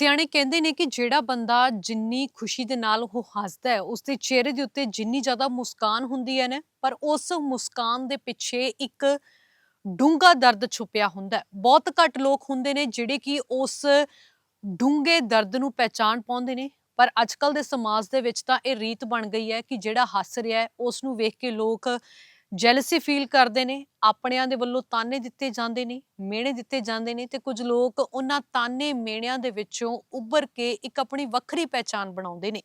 ਸਿਆਣੇ ਕਹਿੰਦੇ ਨੇ ਕਿ ਜਿਹੜਾ ਬੰਦਾ ਜਿੰਨੀ ਖੁਸ਼ੀ ਦੇ ਨਾਲ ਉਹ ਹੱਸਦਾ ਹੈ ਉਸ ਦੇ ਚਿਹਰੇ ਦੇ ਉੱਤੇ ਜਿੰਨੀ ਜ਼ਿਆਦਾ ਮੁਸਕਾਨ ਹੁੰਦੀ ਹੈ ਨਾ, ਪਰ ਉਸ ਮੁਸਕਾਨ ਦੇ ਪਿੱਛੇ ਇੱਕ ਡੂੰਘਾ ਦਰਦ ਛੁਪਿਆ ਹੁੰਦਾ ਬਹੁਤ ਘੱਟ ਲੋਕ ਹੁੰਦੇ ਨੇ ਜਿਹੜੇ ਕਿ ਉਸ ਡੂੰਘੇ ਦਰਦ ਨੂੰ ਪਹਿਚਾਨ ਪਾਉਂਦੇ ਨੇ, ਪਰ ਅੱਜਕੱਲ ਦੇ ਸਮਾਜ ਦੇ ਵਿੱਚ ਤਾਂ ਇਹ ਰੀਤ ਬਣ ਗਈ ਹੈ ਕਿ ਜਿਹੜਾ ਹੱਸ ਰਿਹਾ ਹੈ, ਉਸ ਨੂੰ ਵੇਖ ਕੇ ਲੋਕ ਜੈਲਸੀ ਫੀਲ ਕਰਦੇ ਨੇ, ਆਪਣਿਆਂ ਦੇ ਵੱਲੋਂ ਤਾਨੇ ਦਿੱਤੇ ਜਾਂਦੇ ਨੇ, ਮਿਹਣੇ ਦਿੱਤੇ ਜਾਂਦੇ ਨੇ ਤੇ ਕੁਝ ਲੋਕ ਉਹਨਾਂ ਤਾਨੇ ਮਿਹਣਿਆਂ ਦੇ ਵਿੱਚੋਂ ਉੱਭਰ ਕੇ ਇੱਕ ਆਪਣੀ ਵੱਖਰੀ ਪਹਿਚਾਨ ਬਣਾਉਂਦੇ ਨੇ।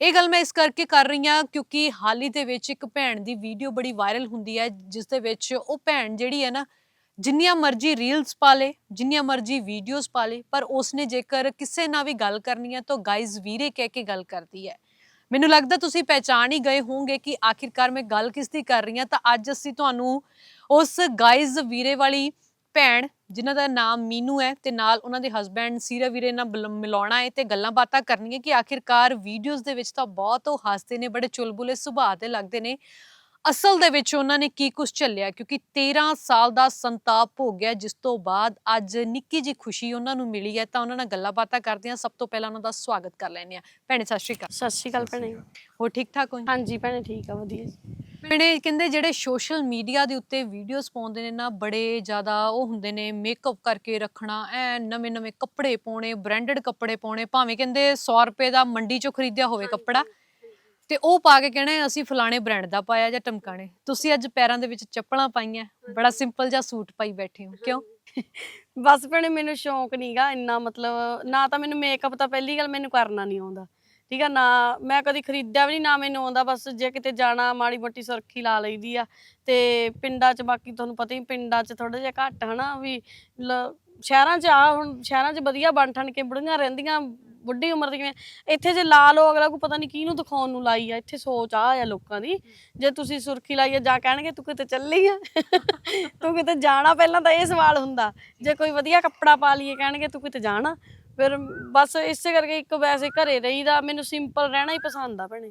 ਇਹ ਗੱਲ ਮੈਂ ਇਸ ਕਰਕੇ ਕਰ ਰਹੀ ਹਾਂ ਕਿਉਂਕਿ ਹਾਲ ਹੀ ਦੇ ਵਿੱਚ ਇੱਕ ਭੈਣ ਦੀ ਵੀਡੀਓ ਬੜੀ ਵਾਇਰਲ ਹੁੰਦੀ ਹੈ, ਜਿਸ ਦੇ ਵਿੱਚ ਉਹ ਭੈਣ ਜਿਹੜੀ ਹੈ ਨਾ, ਜਿੰਨੀਆਂ ਮਰਜ਼ੀ ਰੀਲਸ ਪਾ ਲੇ, ਜਿੰਨੀਆਂ ਮਰਜ਼ੀ ਵੀਡੀਓਜ਼ ਪਾ ਲੇ, ਪਰ ਉਸਨੇ ਜੇਕਰ ਕਿਸੇ ਨਾਲ ਵੀ ਗੱਲ ਕਰਨੀ ਹੈ ਤਾਂ ਗਾਇਜ਼ ਵੀਰੇ ਕਹਿ ਕੇ ਗੱਲ ਕਰਦੀ ਹੈ। ਮੈਨੂੰ ਲੱਗਦਾ ਤੁਸੀਂ ਪਹਿਚਾਨ ਹੀ ਗਏ ਹੋਵੋਗੇ ਕਿ ਆਖਿਰਕਾਰ ਮੈਂ ਗੱਲ ਕਿਸ ਦੀ ਕਰ ਰਹੀ ਹਾਂ। ਤਾਂ ਅੱਜ ਅਸੀਂ ਤੁਹਾਨੂੰ ਉਸ ਗਾਇਜ਼ ਵੀਰੇ ਵਾਲੀ ਭੈਣ, ਜਿਨ੍ਹਾਂ ਦਾ ਨਾਮ ਮੀਨੂ ਹੈ ਤੇ ਨਾਲ ਉਹਨਾਂ ਦੇ ਹਸਬੈਂਡ ਸੀਰਾ ਵੀਰੇ ਨਾਲ ਮਿਲਾਉਣਾ ਹੈ ਤੇ ਗੱਲਾਂ ਬਾਤਾਂ ਕਰਨੀਆਂ ਕਿ ਆਖਿਰਕਾਰ ਵੀਡੀਓਜ਼ ਦੇ ਵਿੱਚ ਤਾਂ ਬਹੁਤ ਉਹ ਹੱਸਦੇ ਨੇ, ਬੜੇ ਚੁਲਬੁਲੇ ਸੁਭਾਅ ਦੇ ਲੱਗਦੇ ਨੇ। ਅਸਲ ਦੇ ਵਿੱਚ ਉਹਨਾਂ ਨੇ ਕੀ ਕੁਝ ਝੱਲਿਆ? ਕਿਉਂਕਿ 13 ਸਾਲ ਦਾ ਸੰਤਾਪ ਹੋ ਗਿਆ ਜਿਸ ਤੋਂ ਬਾਅਦ ਅੱਜ ਨਿੱਕੀ ਜੀ ਖੁਸ਼ੀ ਉਹਨਾਂ ਨੂੰ ਮਿਲੀ ਹੈ ਤਾਂ ਉਹਨਾਂ ਨਾਲ ਗੱਲਾਂ ਬਾਤਾਂ ਕਰਦੇ ਹਾਂ। ਸਭ ਤੋਂ ਪਹਿਲਾਂ ਉਹਨਾਂ ਦਾ ਸਵਾਗਤ ਕਰ ਲੈਂਦੇ ਹਾਂ। ਭੈਣੇ ਸਤਿ ਸ਼੍ਰੀ ਅਕਾਲ। ਸਤਿ ਸ਼੍ਰੀ ਅਕਾਲ ਭੈਣੇ। ਹੋਰ ਠੀਕ ਠਾਕ ਹੋ ਹਾਂਜੀ ਭੈਣੇ ਠੀਕ ਆ ਵਧੀਆ ਜੀ। ਭੈਣੇ ਕਹਿੰਦੇ ਜਿਹੜੇ ਸੋਸ਼ਲ ਮੀਡੀਆ ਦੇ ਉੱਤੇ ਵੀਡੀਓਜ਼ ਪਾਉਂਦੇ ਨੇ ਨਾ ਬੜੇ ਜ਼ਿਆਦਾ ਉਹ ਹੁੰਦੇ ਨੇ ਮੇਕਅਪ ਕਰਕੇ ਰੱਖਣਾ ਐ ਨਵੇਂ ਨਵੇਂ ਕੱਪੜੇ ਪਾਉਣੇ ਬ੍ਰਾਂਡਡ ਕੱਪੜੇ ਪਾਉਣੇ ਭਾਵੇਂ ਕਹਿੰਦੇ 100 ਰੁਪਏ ਦਾ ਮੰਡੀ ਚੋਂ ਖਰੀਦਿਆ ਹੋਵੇ ਕੱਪੜਾ ਤੇ ਉਹ ਪਾ ਕੇ ਕਹਿਣਾ ਅਸੀਂ ਫਲਾਣੇ ਬ੍ਰਾਂਡ ਦਾ ਪਾਇਆ ਜਾਂ ਟਮਕਾਣੇ। ਤੁਸੀਂ ਅੱਜ ਪੈਰਾਂ ਦੇ ਵਿੱਚ ਚੱਪਲਾਂ ਪਾਈਆਂ, ਬੜਾ ਸਿੰਪਲ ਜਿਹਾ ਸੂਟ ਪਾਈ ਬੈਠੇ ਹੋ। ਕਿਉਂ? ਬਸ ਭੈਣੇ, ਮੈਨੂੰ ਸ਼ੌਂਕ ਨਹੀਂਗਾ ਇੰਨਾ, ਮਤਲਬ ਨਾ ਤਾਂ ਮੈਨੂੰ ਮੇਕਅਪ ਤਾਂ ਪਹਿਲੀ ਗੱਲ ਮੈਨੂੰ ਕਰਨਾ ਨਹੀਂ ਆਉਂਦਾ। ਠੀਕ ਆ, ਨਾ ਮੈਂ ਕਦੀ ਖਰੀਦਿਆ ਵੀ ਨਹੀਂ ਨਾ ਮੈਨੂੰ ਆਉਂਦਾ। ਬਸ ਜੇ ਕਿਤੇ ਜਾਣਾ, ਮਾੜੀ ਮੋਟੀ ਸੁਰਖੀ ਲਾ ਲਈਦੀ ਆ। ਤੇ ਪਿੰਡਾਂ 'ਚ ਬਾਕੀ ਤੁਹਾਨੂੰ ਪਤਾ ਹੀ, ਪਿੰਡਾਂ 'ਚ ਥੋੜਾ ਜਿਹਾ ਘੱਟ ਹਨਾ, ਵੀ ਸ਼ਹਿਰਾਂ 'ਚ ਆ ਹੁਣ, ਸ਼ਹਿਰਾਂ 'ਚ ਵਧੀਆ ਬਣ ਠਣ ਕੇ ਬੁੜੀਆਂ ਰਹਿੰਦੀਆਂ। ਬੁੱਢੀ ਉਮਰ ਦੀਆਂ ਇੱਥੇ ਜੇ ਲਾ ਲਓ ਅਗਲਾ ਕੋ ਪਤਾ ਨਹੀਂ ਕਿਹਨੂੰ ਦਿਖਾਉਣ ਨੂੰ ਲਾਈ ਆ। ਇੱਥੇ ਸੋਚ ਆ ਆ ਲੋਕਾਂ ਦੀ। ਜੇ ਤੁਸੀਂ ਸੁਰਖੀ ਲਾਈ ਆ ਜਾਂ ਕਹਿਣਗੇ ਤੂੰ ਕਿਤੇ ਚੱਲੀ ਆ? ਤੂੰ ਕਿਤੇ ਜਾਣਾ ਪਹਿਲਾਂ ਤਾਂ ਇਹ ਸਵਾਲ ਹੁੰਦਾ। ਜੇ ਕੋਈ ਵਧੀਆ ਕੱਪੜਾ ਪਾ ਲਈਏ ਕਹਿਣਗੇ ਤੂੰ ਕਿਤੇ ਜਾਣਾ। ਫਿਰ ਬਸ ਇਸੇ ਕਰਕੇ ਇੱਕ ਵੈਸੇ ਘਰੇ ਰਹੀਦਾ ਮੈਨੂੰ ਸਿੰਪਲ ਰਹਿਣਾ ਹੀ ਪਸੰਦ ਆ ਭੈਣੇ।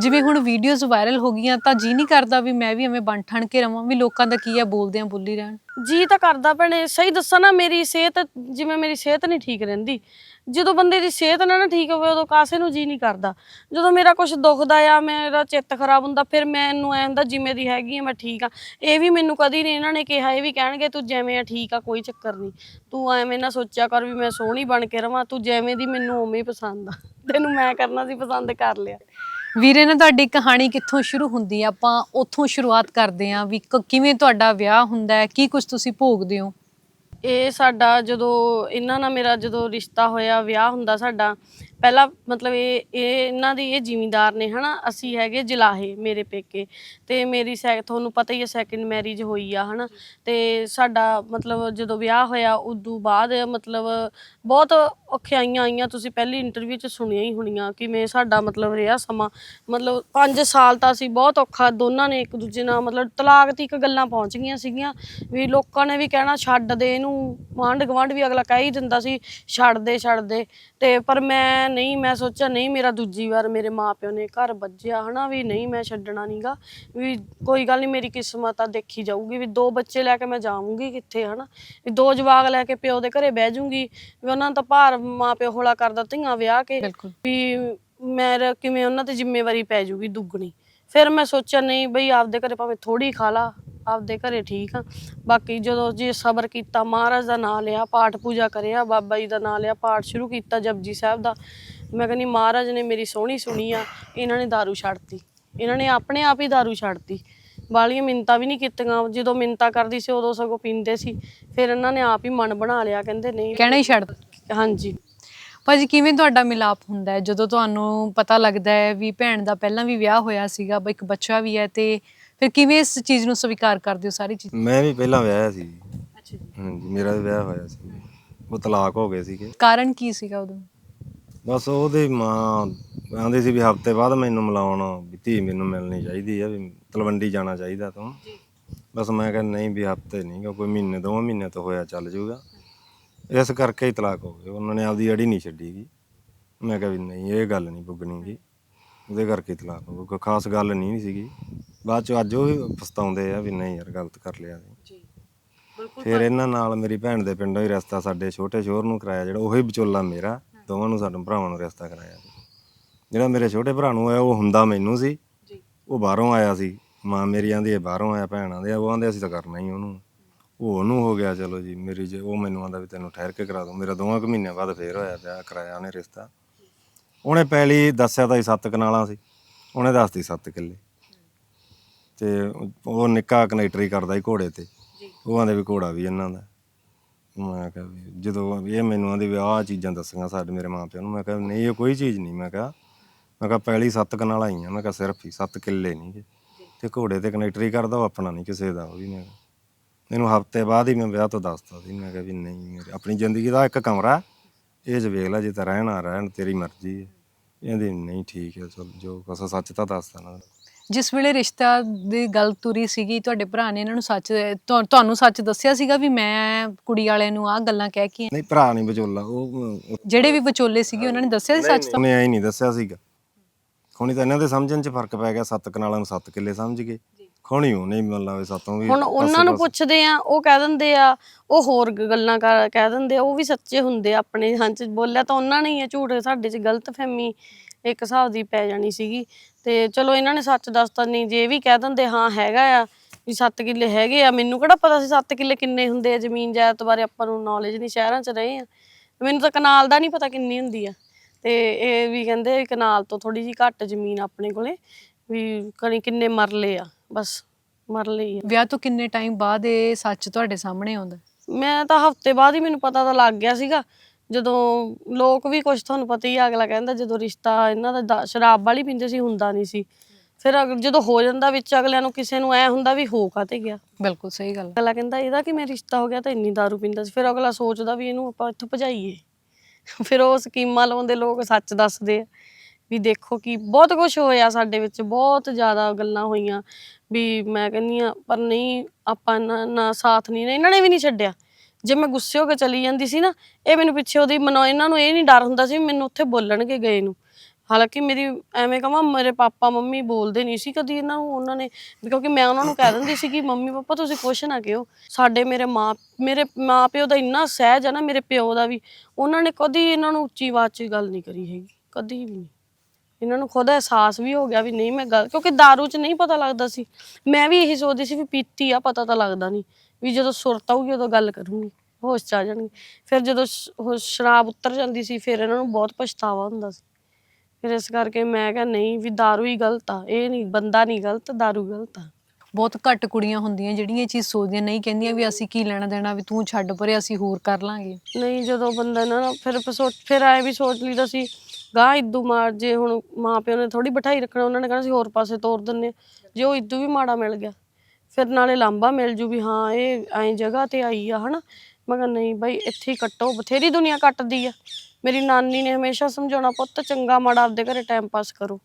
ਜਿਵੇਂ ਹੁਣ ਵੀਡੀਓਜ਼ ਵਾਇਰਲ ਹੋ ਗਈਆਂ ਤਾਂ ਜੀ ਨਹੀਂ ਕਰਦਾ ਵੀ ਮੈਂ ਵੀ ਐਵੇਂ ਬਣ ਠਣ ਕੇ ਰਵਾਂ ਵੀ ਲੋਕਾਂ ਦਾ ਕੀ ਆ ਬੋਲਦੇ ਆ ਬੋਲੀ ਰਹਿਣ। ਜੀ ਤਾਂ ਕਰਦਾ ਭੈਣੇ ਸਹੀ ਦੱਸਾਂ ਨਾ ਮੇਰੀ ਸਿਹਤ ਜਿਵੇਂ ਮੇਰੀ ਸਿਹਤ ਨਹੀਂ ਠੀਕ ਰਹਿੰਦੀ ਜਦੋਂ ਬੰਦੇ ਦੀ ਸਿਹਤ ਨਾ ਨਾ ਠੀਕ ਹੋਵੇ, ਉਦੋਂ ਕਾਸੇ ਨੂੰ ਜੀ ਨਹੀਂ ਕਰਦਾ। ਜਦੋਂ ਮੇਰਾ ਕੁਝ ਦੁਖਦਾ ਆ, ਮੇਰਾ ਚਿੱਤ ਖਰਾਬ ਹੁੰਦਾ, ਫਿਰ ਮੈਨੂੰ ਐ ਹੁੰਦਾ ਜਿਵੇਂ ਦੀ ਹੈਗੀ ਆ, ਮੈਂ ਠੀਕ ਆ। ਇਹ ਵੀ ਮੈਨੂੰ ਕਦੀ ਨਹੀਂ ਇਹਨਾਂ ਨੇ ਕਿਹਾ, ਇਹ ਵੀ ਕਹਿਣਗੇ, ਤੂੰ ਜਿਵੇਂ ਆ, ਠੀਕ ਆ, ਕੋਈ ਚੱਕਰ ਨਹੀਂ। ਤੂੰ ਐਵੇਂ ਨਾ ਸੋਚਿਆ ਕਰ ਵੀ ਮੈਂ ਸੋਹਣੀ ਬਣ ਕੇ ਰਵਾਂ, ਤੂੰ ਜਿਵੇਂ ਦੀ ਮੈਨੂੰ ਉਵੇਂ ਹੀ ਪਸੰਦ ਆ। ਤੈਨੂੰ ਮੈਂ ਕਰਨਾ ਸੀ, ਪਸੰਦ ਕਰ ਲਿਆ। ਵੀਰੇ, ਨੇ ਤੁਹਾਡੀ ਕਹਾਣੀ ਕਿੱਥੋਂ ਸ਼ੁਰੂ ਹੁੰਦੀ ਆ? ਆਪਾਂ ਉੱਥੋਂ ਸ਼ੁਰੂਆਤ ਕਰਦੇ ਆ ਵੀ ਕ- ਕਿਵੇਂ ਤੁਹਾਡਾ ਵਿਆਹ ਹੁੰਦਾ ਹੈ? ਕੀ ਕੁਝ ਤੁਸੀਂ ਭੋਗਦੇ ਹੋ? ਇਹ ਸਾਡਾ ਜਦੋਂ ਇਹਨਾਂ ਨਾਲ ਮੇਰਾ ਜਦੋਂ ਰਿਸ਼ਤਾ ਹੋਇਆ, ਵਿਆਹ ਹੁੰਦਾ ਸਾਡਾ, ਪਹਿਲਾਂ ਮਤਲਬ ਇਹ ਇਹ ਇਹਨਾਂ ਦੀ ਇਹ ਜ਼ਿਮੀਂਦਾਰ ਨੇ ਹਨਾ, ਅਸੀਂ ਹੈਗੇ ਜਲਾਹੇ ਮੇਰੇ ਪੇਕੇ, ਤੇ ਮੇਰੀ ਸੈ, ਤੁਹਾਨੂੰ ਪਤਾ ਹੀ ਹੈ ਸੈਕਿੰਡ ਮੈਰਿਜ ਹੋਈ ਆ ਹਨਾ, ਤੇ ਸਾਡਾ ਮਤਲਬ ਜਦੋਂ ਵਿਆਹ ਹੋਇਆ, ਉਦੋਂ ਬਾਅਦ ਮਤਲਬ ਬਹੁਤ ਔਖਿਆਈਆਂ ਆਈਆਂ ਤੁਸੀਂ ਪਹਿਲੀ ਇੰਟਰਵਿਊ 'ਚ ਸੁਣਿਆ ਹੀ ਹੋਣੀਆਂ ਕਿਵੇਂ ਸਾਡਾ ਮਤਲਬ ਰਿਹਾ ਸਮਾਂ। ਮਤਲਬ 5 ਸਾਲ ਤਾਂ ਅਸੀਂ ਬਹੁਤ ਔਖਾ, ਦੋਨਾਂ ਨੇ ਇੱਕ ਦੂਜੇ ਨਾਲ ਮਤਲਬ ਤਲਾਕ ਤੀਕ ਗੱਲਾਂ ਪਹੁੰਚ ਗਈਆਂ ਸੀਗੀਆਂ ਵੀ ਲੋਕਾਂ ਨੇ ਵੀ ਕਹਿਣਾ ਛੱਡ ਦੇ ਇਹਨੂੰ ਆਂਢ ਗੁਆਂਢ ਵੀ ਅਗਲਾ ਕਹਿ ਹੀ ਦਿੰਦਾ ਸੀ, ਛੱਡ ਦੇ ਛੱਡ ਦੇ। ਤੇ ਪਰ ਮੈਂ ਨਹੀਂ, ਮੈਂ ਸੋਚਿਆ ਨਹੀਂ ਮੇਰਾ ਦੂਜੀ ਵਾਰ ਮੇਰੇ ਮਾਪਿਓ ਨੇ ਘਰ ਵੱਜਿਆ ਹਨਾ ਵੀ ਨਹੀਂ ਮੈਂ ਛੱਡਣਾ ਨਹੀਂਗਾ ਵੀ ਕੋਈ ਗੱਲ ਨਹੀਂ ਮੇਰੀ ਕਿਸਮਤ ਆ, ਦੇਖੀ ਜਾਊਗੀ ਵੀ ਦੋ ਬੱਚੇ ਲੈ ਕੇ ਮੈਂ ਜਾਵਾਂਗੀ ਕਿੱਥੇ ਹਨਾ, ਵੀ ਦੋ ਜਵਾਗ ਲੈ ਕੇ ਪਿਓ ਦੇ ਘਰੇ ਬਹਿ ਜਾਊਂਗੀ ਵੀ ਉਹਨਾਂ ਦਾ ਭਾਰ ਮਾਪਿਓ ਹੌਲਾ ਕਰਦਾ ਧੀਆਂ ਵਿਆਹ ਕੇ ਬਿਲਕੁਲ ਵੀ ਮੇਰਾ ਕਿਵੇਂ ਉਹਨਾਂ ਤੇ ਜ਼ਿੰਮੇਵਾਰੀ ਪੈ ਜਾਊਗੀ ਦੁੱਗਣੀ ਫਿਰ ਮੈਂ ਸੋਚਿਆ ਨਹੀਂ ਬਈ ਆਪਦੇ ਘਰੇ ਭਾਵੇਂ ਥੋੜੀ ਖਾ ਲਾ ਆਪਦੇ ਘਰੇ ਠੀਕ ਆ ਬਾਕੀ ਜਦੋਂ ਜੇ ਸਬਰ ਕੀਤਾ ਮਹਾਰਾਜ ਦਾ ਨਾਮ ਲਿਆ ਪਾਠ ਪੂਜਾ ਕਰਿਆ ਬਾਬਾ ਜੀ ਦਾ ਨਾਮ ਲਿਆ ਪਾਠ ਸ਼ੁਰੂ ਕੀਤਾ ਜਪਜੀ ਸਾਹਿਬ ਦਾ ਮੈਂ ਕਹਿੰਦੀ ਮਹਾਰਾਜ ਨੇ ਮੇਰੀ ਸੋਹਣੀ ਸੁਣੀ ਆ ਇਹਨਾਂ ਨੇ दारू ਛੱਡਤੀ ਇਹਨਾਂ ਨੇ ਆਪਣੇ ਆਪ ਹੀ दारू ਛੱਡਤੀ ਬਾਲੀਆਂ ਮਿੰਤਾ ਵੀ ਨਹੀਂ ਕੀਤੀਆਂ ਜਦੋਂ ਮਿੰਤਾ ਕਰਦੀ ਸੀ ਉਦੋਂ ਸਗੋਂ ਪੀਂਦੇ ਸੀ ਫਿਰ ਇਹਨਾਂ ਨੇ ਆਪ ਹੀ ਮਨ ਬਣਾ ਲਿਆ ਕਹਿੰਦੇ ਨਹੀਂ ਕਹਿਣਾ ਹੀ ਛੱਡ ਹਾਂਜੀ। ਭਾਜੀ ਕਿਵੇਂ ਤੁਹਾਡਾ ਮਿਲਾਪ ਹੁੰਦਾ ਹੈ? ਜਦੋਂ ਤੁਹਾਨੂੰ ਪਤਾ ਲੱਗਦਾ ਹੈ ਵੀ ਭੈਣ ਦਾ ਪਹਿਲਾਂ ਵੀ ਵਿਆਹ ਹੋਇਆ ਸੀਗਾ ਬਈ ਇੱਕ ਬੱਚਾ ਵੀ ਹੈ ਤੇ ਫਿਰ ਕਿਵੇਂ ਇਸ ਚੀਜ਼ ਨੂੰ ਸਵੀਕਾਰ ਕਰਦੇ ਹੋ ਸਾਰੀ ਚੀਜ਼? ਮੈਂ ਵੀ ਪਹਿਲਾਂ ਵਿਆਹਿਆ ਸੀ। ਅੱਛਾ ਜੀ। ਹਾਂਜੀ ਮੇਰਾ ਵੀ ਵਿਆਹ ਹੋਇਆ ਸੀ। ਉਹ ਤਲਾਕ ਹੋ ਗਏ ਸੀਗੇ। ਕਾਰਨ ਕੀ ਸੀਗਾ ਉਦੋਂ? ਬਸ ਉਹਦੀ ਮਾਂ ਆਂਦੀ ਸੀ ਵੀ ਹਫ਼ਤੇ ਬਾਅਦ ਮੈਨੂੰ ਮਿਲਾਉਣ ਵੀ ਧੀ ਮੈਨੂੰ ਮਿਲਣੀ ਚਾਹੀਦੀ ਆ ਵੀ ਤਲਵੰਡੀ ਜਾਣਾ ਚਾਹੀਦਾ ਤੂੰ। ਬਸ ਮੈਂ ਕਿਹਾ ਨਹੀਂ ਵੀ ਹਫ਼ਤੇ ਨਹੀਂ ਗਾ, ਕੋਈ ਮਹੀਨੇ ਦੋ ਮਹੀਨੇ ਤੋਂ ਹੋਇਆ ਚੱਲ ਜਾਊਗਾ ਇਸ ਕਰਕੇ ਹੀ ਤਲਾਕ ਹੋ ਗਿਆ ਉਹਨਾਂ ਨੇ ਆਪਦੀ ਅੜੀ ਨਹੀਂ ਛੱਡੀਗੀ ਮੈਂ ਕਿਹਾ ਵੀ ਨਹੀਂ ਇਹ ਗੱਲ ਨਹੀਂ ਪੁੱਗਣੀਗੀ ਉਹਦੇ ਕਰਕੇ ਹੀ ਤਲਾਕ ਹੋ ਗਿਆ ਕੋਈ ਖਾਸ ਗੱਲ ਨਹੀਂ ਸੀਗੀ। ਬਾਅਦ ਚ ਅੱਜ ਉਹ ਪਛਤਾਉਂਦੇ ਆ ਵੀ ਨਹੀਂ ਯਾਰ ਗਲਤ ਕਰ ਲਿਆ ਸੀ। ਜੀ। ਫਿਰ ਇਹਨਾਂ ਨਾਲ ਮੇਰੀ ਭੈਣ ਦੇ ਪਿੰਡੋਂ ਹੀ ਰਿਸ਼ਤਾ ਸਾਡੇ ਛੋਟੇ ਸ਼ੋਰ ਨੂੰ ਕਰਾਇਆ ਜਿਹੜਾ ਉਹੀ ਵਿਚੋਲਾ ਮੇਰਾ ਦੋਵਾਂ ਨੂੰ ਸਾਡੇ ਭਰਾਵਾਂ ਨੂੰ ਰਿਸ਼ਤਾ ਕਰਾਇਆ ਜਿਹੜਾ ਮੇਰੇ ਛੋਟੇ ਭਰਾ ਨੂੰ ਆਇਆ ਉਹ ਹੁੰਦਾ ਮੈਨੂੰ ਸੀ। ਜੀ। ਉਹ ਬਾਹਰੋਂ ਆਇਆ ਸੀ। ਮਾਂ ਮੇਰੀ ਆਂਦੀ ਇਹ ਬਾਹਰੋਂ ਆਇਆ ਭੈਣ ਆਂਦੇ ਉਹ ਆਂਦੇ ਅਸੀਂ ਤਾਂ ਕਰਨਾ ਹੀ ਉਹਨੂੰ। ਉਹ ਉਹਨੂੰ ਹੋ ਗਿਆ, ਚਲੋ ਜੀ, ਮੇਰੀ ਜੇ, ਉਹ ਮੈਨੂੰ ਆਂਦਾ ਵੀ ਤੈਨੂੰ ਠਹਿਰ ਕੇ ਕਰਾ ਦੂੰ। ਮੇਰਾ ਦੋਵਾਂ ਕੁ ਮਹੀਨਿਆਂ ਬਾਅਦ ਫੇਰ ਹੋਇਆ ਵਿਆਹ ਕਰਾਇਆ ਉਹਨੇ ਰਿਸ਼ਤਾ। ਉਹਨੇ ਪਹਿਲੀ ਦੱਸਿਆ ਤਾਂ ਸੀ ਸੱਤ ਕਨਾਲਾਂ ਸੀ, ਉਹਨੇ ਦੱਸਤੀ ਸੱਤ ਕਿੱਲੇ। ਤੇ ਉਹ- ਨਿੱਕਾ ਕਨੈਕਟਰੀ ਕਰਦਾ ਸੀ ਘੋੜੇ ਤੇ। ਉਹ ਆਂਦੇ ਵੀ ਘੋੜਾ ਵੀ ਇਹਨਾਂ ਦਾ। ਮੈਂ ਕਿਹਾ ਵੀ ਜਦੋਂ ਇਹ ਮੈਨੂੰ ਆਂਦੇ ਵੀ ਆਹ ਚੀਜ਼ਾਂ ਦੱਸੀਆਂ ਸਾਡੇ ਮੇਰੇ ਮਾਪਿਆਂ ਨੂੰ, ਮੈਂ ਕਿਹਾ ਨਹੀਂ, ਇਹ ਕੋਈ ਚੀਜ਼ ਨਹੀਂ, ਮੈਂ ਕਿਹਾ ਮੈਂ ਕਿਹਾ ਪਹਿਲੀ ਸੱਤ ਕਨਾਲਾਂ ਹੀ ਆ ਮੈਂ ਕਿਹਾ ਸਿਰਫ ਹੀ ਸੱਤ ਕਿੱਲੇ ਨਹੀਂ ਗੇ। ਤੇ ਘੋੜੇ ਤੇ ਕਨੈਕਟਰੀ ਕਰਦਾ ਉਹ ਆਪਣਾ ਨਹੀਂ ਕਿਸੇ ਦਾ, ਉਹ ਵੀ ਮੈਂ ਕਿਹਾ। ਮੈਨੂੰ ਹਫ਼ਤੇ ਬਾਅਦ ਹੀ ਮੈਂ ਵਿਆਹ ਤੋਂ ਦੱਸਤਾ ਸੀ। ਮੈਂ ਕਿਹਾ ਵੀ ਨਹੀਂ ਮੇਰੇ ਆਪਣੀ ਜ਼ਿੰਦਗੀ ਦਾ ਇੱਕ ਕਮਰਾ ਇਹ 'ਚ ਵੇਖ ਲੈ ਜੇ ਤਾਂ ਰਹਿਣਾ ਰਹਿਣ ਤੇਰੀ ਮਰਜ਼ੀ ਹੈ ਇਹਦੀ ਨਹੀਂ ਠੀਕ ਹੈ ਚਲ ਜੋ ਕੁਛ ਸੱਚ ਤਾਂ ਦੱਸਦਾ ਨਾ ਜਿਸ ਵੇਲੇ ਰਿਸ਼ਤਾ ਦੀ ਗੱਲ ਤੁਰੀ ਸੀਗੀ ਤੁਹਾਡੇ ਭਰਾ ਨੇ ਇਹਨਾਂ ਨੂੰ ਸੱਚ ਤੁਹਾ- ਤੁਹਾਨੂੰ ਸੱਚ ਦੱਸਿਆ ਸੀਗਾ ਵੀ ਮੈਂ ਕੁੜੀ ਵਾਲਿਆਂ ਨੂੰ ਆਹ ਗੱਲਾਂ ਕਹਿ ਕੇ ਨਹੀਂ ਭਰਾ ਨਹੀਂ ਵਿਚੋਲਾ ਉਹ ਉਹ- ਜਿਹੜੇ ਵੀ ਵਿਚੋਲੇ ਸੀਗੇ ਉਹਨਾਂ ਨੇ ਦੱਸਿਆ ਸੀ ਸੱਚ ਉਹਨੇ ਐ ਨਹੀਂ ਦੱਸਿਆ ਸੀਗਾ। ਖੋਣੀ ਤਾਂ ਇਹਨਾਂ ਦੇ ਸਮਝਣ 'ਚ ਫ਼ਰਕ ਪੈ ਗਿਆ ਸੱਤ ਕਨਾਲਾਂ ਨੂੰ ਸੱਤ ਕਿੱਲੇ ਸਮਝ ਗਏ। ਖੋਣੀ ਉਹ ਨਹੀਂ ਮਤਲਬ ਸੱਤੋਂ ਵੀ ਹੁਣ ਉਹਨਾਂ ਨੂੰ ਪੁੱਛਦੇ ਆ ਉਹ ਕਹਿ ਦਿੰਦੇ ਆ ਉਹ ਹੋਰ ਗੱਲਾਂ ਕਰ- ਕਹਿ ਦਿੰਦੇ ਆ ਉਹ ਵੀ ਸੱਚੇ ਹੁੰਦੇ ਆ ਆਪਣੇ ਹੰਚ ਬੋਲਿਆ ਤਾਂ ਉਹਨਾਂ ਨੇ ਹੀ ਆ ਝੂਠ ਸਾਡੇ 'ਚ ਗਲਤਫਹਿਮੀ ਇੱਕ ਹਿਸਾਬ ਦੀ ਪੈ ਜਾਣੀ ਸੀਗੀ। ਤੇ ਚਲੋ ਇਹਨਾਂ ਨੇ ਸੱਚ ਦੱਸਤਾ ਨਹੀਂ ਜੇ ਇਹ ਵੀ ਕਹਿ ਦਿੰਦੇ ਹਾਂ ਹੈਗਾ ਆ ਵੀ 7 ਕਿੱਲੇ ਹੈਗੇ ਆ ਮੈਨੂੰ ਕਿਹੜਾ ਪਤਾ ਸੀ 7 ਕਿੱਲੇ ਕਿੰਨੇ ਹੁੰਦੇ ਆ ਜ਼ਮੀਨ ਜਾਇਦਾਦ ਬਾਰੇ ਆਪਾਂ ਨੂੰ ਨੌਲੇਜ ਨਹੀਂ ਸ਼ਹਿਰਾਂ 'ਚ ਰਹੇ ਆ। ਮੈਨੂੰ ਤਾਂ ਕਨਾਲ ਦਾ ਨਹੀਂ ਪਤਾ ਕਿੰਨੀ ਹੁੰਦੀ ਆ। ਤੇ ਇਹ ਵੀ ਕਹਿੰਦੇ ਵੀ ਕਨਾਲ ਤੋਂ ਥੋੜੀ ਜੀ ਘੱਟ ਜ਼ਮੀਨ ਆਪਣੇ ਕੋਲੇ ਵੀ ਕਣੀ ਕਿੰਨੇ ਮਰਲੇ ਆ। ਬਸ ਮਰਲੇ ਹੀ ਆ। ਵਿਆਹ ਤੋਂ ਕਿੰਨੇ ਟਾਈਮ ਬਾਅਦ ਇਹ ਸੱਚ ਤੁਹਾਡੇ ਸਾਹਮਣੇ ਆਉਂਦਾ? ਮੈਂ ਤਾਂ ਹਫ਼ਤੇ ਬਾਅਦ ਹੀ ਮੈਨੂੰ ਪਤਾ ਤਾਂ ਲੱਗ ਗਿਆ ਸੀਗਾ। ਜਦੋਂ ਲੋਕ ਵੀ ਕੁਝ ਤੁਹਾਨੂੰ ਪਤਾ ਹੀ ਆ, ਅਗਲਾ ਕਹਿੰਦਾ ਜਦੋਂ ਰਿਸ਼ਤਾ ਇਹਨਾਂ ਦਾ ਦਾ ਸ਼ਰਾਬ ਵਾਲੀ ਪੀਂਦੇ ਸੀ ਹੁੰਦਾ ਨਹੀਂ ਸੀ। ਫਿਰ ਅਗ- ਜਦੋਂ ਹੋ ਜਾਂਦਾ ਵਿੱਚ ਅਗਲਿਆਂ ਨੂੰ ਕਿਸੇ ਨੂੰ ਐ ਹੁੰਦਾ ਵੀ ਹੋ ਕਾਤੇ ਗਿਆ। ਬਿਲਕੁਲ ਸਹੀ ਗੱਲ ਅਗਲਾ ਕਹਿੰਦਾ ਇਹਦਾ ਕਿਵੇਂ ਰਿਸ਼ਤਾ ਹੋ ਗਿਆ ਤਾਂ ਇੰਨੀ ਦਾਰੂ ਪੀਂਦਾ ਸੀ। ਫਿਰ ਅਗਲਾ ਸੋਚਦਾ ਵੀ ਇਹਨੂੰ ਆਪਾਂ ਇੱਥੋਂ ਭਜਾਈਏ। ਫਿਰ ਉਹ ਸਕੀਮਾਂ ਲਾਉਂਦੇ ਲੋਕ ਸੱਚ ਦੱਸਦੇ ਆ। ਵੀ ਦੇਖੋ ਕਿ ਬਹੁਤ ਕੁਝ ਹੋਇਆ ਸਾਡੇ ਵਿੱਚ, ਬਹੁਤ ਜ਼ਿਆਦਾ ਗੱਲਾਂ ਹੋਈਆਂ ਵੀ ਮੈਂ ਕਹਿੰਦੀ ਆ ਪਰ ਨਹੀਂ, ਆਪਾਂ ਇਹਨਾਂ ਨਾ ਸਾਥ ਨਹੀਂ ਇਹਨਾਂ ਨੇ ਵੀ ਨਹੀਂ ਛੱਡਿਆ। ਜੇ ਮੈਂ ਗੁੱਸੇ ਹੋ ਕੇ ਚਲੀ ਜਾਂਦੀ ਸੀ ਨਾ, ਇਹ ਮੈਨੂੰ ਪਿੱਛੇ ਉਹਦੀ ਮਨੋ, ਇਹਨਾਂ ਨੂੰ ਇਹ ਨਹੀਂ ਡਰ ਹੁੰਦਾ ਸੀ ਵੀ ਮੈਨੂੰ ਉੱਥੇ ਬੋਲਣਗੇ ਗਏ ਨੂੰ। ਹਾਲਾਂਕਿ ਮੇਰੀ ਐਵੇਂ ਕਹਾਂ ਮੇਰੇ ਪਾਪਾ, ਮੰਮੀ ਬੋਲਦੇ ਨਹੀਂ ਸੀ ਕਦੀ ਇਹਨਾਂ ਨੂੰ, ਉਹਨਾਂ ਨੇ ਵੀ ਕਿਉਂਕਿ ਮੈਂ ਉਹਨਾਂ ਨੂੰ ਕਹਿ ਦਿੰਦੀ ਸੀ ਕਿ, ਮੰਮੀ, ਪਾਪਾ, ਤੁਸੀਂ ਕੁਛ ਨਾ ਕਿਹੋ। ਸਾਡੇ ਮੇਰੇ ਮਾਂ ਮੇਰੇ ਮਾਂ ਪਿਓ ਦਾ ਇੰਨਾ ਸਹਿਜ ਆ ਨਾ, ਮੇਰੇ ਪਿਓ ਦਾ ਵੀ, ਉਹਨਾਂ ਨੇ ਕਦੀ ਇਹਨਾਂ ਨੂੰ ਉੱਚੀ ਆਵਾਜ਼ 'ਚ ਗੱਲ ਨਹੀਂ ਕਰੀ ਹੈਗੀ, ਕਦੀ ਵੀ ਨਹੀਂ। ਇਹਨਾਂ ਨੂੰ ਖੁਦ ਅਹਿਸਾਸ ਵੀ ਹੋ ਗਿਆ ਵੀ ਨਹੀਂ ਮੈਂ ਗੱਲ ਕਿਉਂਕਿ दारू 'ਚ ਨਹੀਂ ਪਤਾ ਲੱਗਦਾ ਸੀ ਮੈਂ ਵੀ ਇਹੀ ਸੋਚਦੀ ਸੀ ਵੀ ਪੀਤੀ ਆ ਪਤਾ ਤਾਂ ਲੱਗਦਾ ਨਹੀਂ ਵੀ ਜਦੋਂ ਸੁਰਤ ਆਊਗੀ ਉਦੋਂ ਗੱਲ ਕਰੂੰਗੀ ਹੋਸ਼ 'ਚ ਆ ਜਾਣਗੇ ਫਿਰ ਜਦੋਂ ਸ਼- ਉਹ ਸ਼ਰਾਬ ਉਤਰ ਜਾਂਦੀ ਸੀ ਫਿਰ ਇਹਨਾਂ ਨੂੰ ਬਹੁਤ ਪਛਤਾਵਾ ਹੁੰਦਾ ਸੀ ਫਿਰ ਇਸ ਕਰਕੇ ਮੈਂ ਕਿਹਾ ਨਹੀਂ ਵੀ दारू ਹੀ ਗਲਤ ਆ ਇਹ ਨਹੀਂ ਬੰਦਾ ਨਹੀਂ ਗਲਤ दारू ਗਲਤ ਆ ਬਹੁਤ ਘੱਟ ਕੁੜੀਆਂ ਹੁੰਦੀਆਂ ਜਿਹੜੀਆਂ ਇਹ ਚੀਜ਼ ਸੋਚਦੀਆਂ ਨਹੀਂ ਕਹਿੰਦੀਆਂ ਵੀ ਅਸੀਂ ਕੀ ਲੈਣਾ ਦੇਣਾ ਵੀ ਤੂੰ ਛੱਡ ਪਰੇ ਅਸੀਂ ਹੋਰ ਕਰ ਲਾਂਗੇ ਨਹੀਂ ਜਦੋਂ ਬੰਦਾ ਨਾ ਨਾ ਫਿਰ ਫਿਰ ਸੋਚ ਫਿਰ ਐ ਵੀ ਸੋਚ ਲਈਦਾ ਸੀ ਗਾਂ ਇਦੂ ਮਾਰ, ਜੇ ਹੁਣ ਮਾਂ ਪਿਓ ਨੇ ਥੋੜੀ ਬਿਠਾਈ ਰੱਖਣਾ, ਉਹਨਾਂ ਨੇ ਕਹਿਣਾ ਸੀ ਹੋਰ ਪਾਸੇ ਤੋਰ ਦਿੰਨੇ ਜੇ ਉਹ ਇਦੂ ਵੀ ਮਾੜਾ ਮਿਲ ਗਿਆ, ਫਿਰ ਨਾਲੇ ਲਾਂਬਾ ਮਿਲ ਜੂ ਵੀ ਹਾਂ, ਇਹ ਐਂ ਜਗ੍ਹਾ ਤੇ ਆਈ ਆ, ਹਨਾ। ਮੈਂ ਕਿਹਾ ਨਹੀਂ ਬਾਈ, ਇੱਥੇ ਹੀ ਕੱਟੋ, ਬਥੇਰੀ ਦੁਨੀਆ ਕੱਟਦੀ ਆ। ਮੇਰੀ ਨਾਨੀ ਨੇ ਹਮੇਸ਼ਾ ਸਮਝਾਉਣਾ, ਪੁੱਤ ਚੰਗਾ ਮਾੜਾ ਆਪਦੇ ਘਰੇ ਟਾਈਮ ਪਾਸ ਕਰੋ।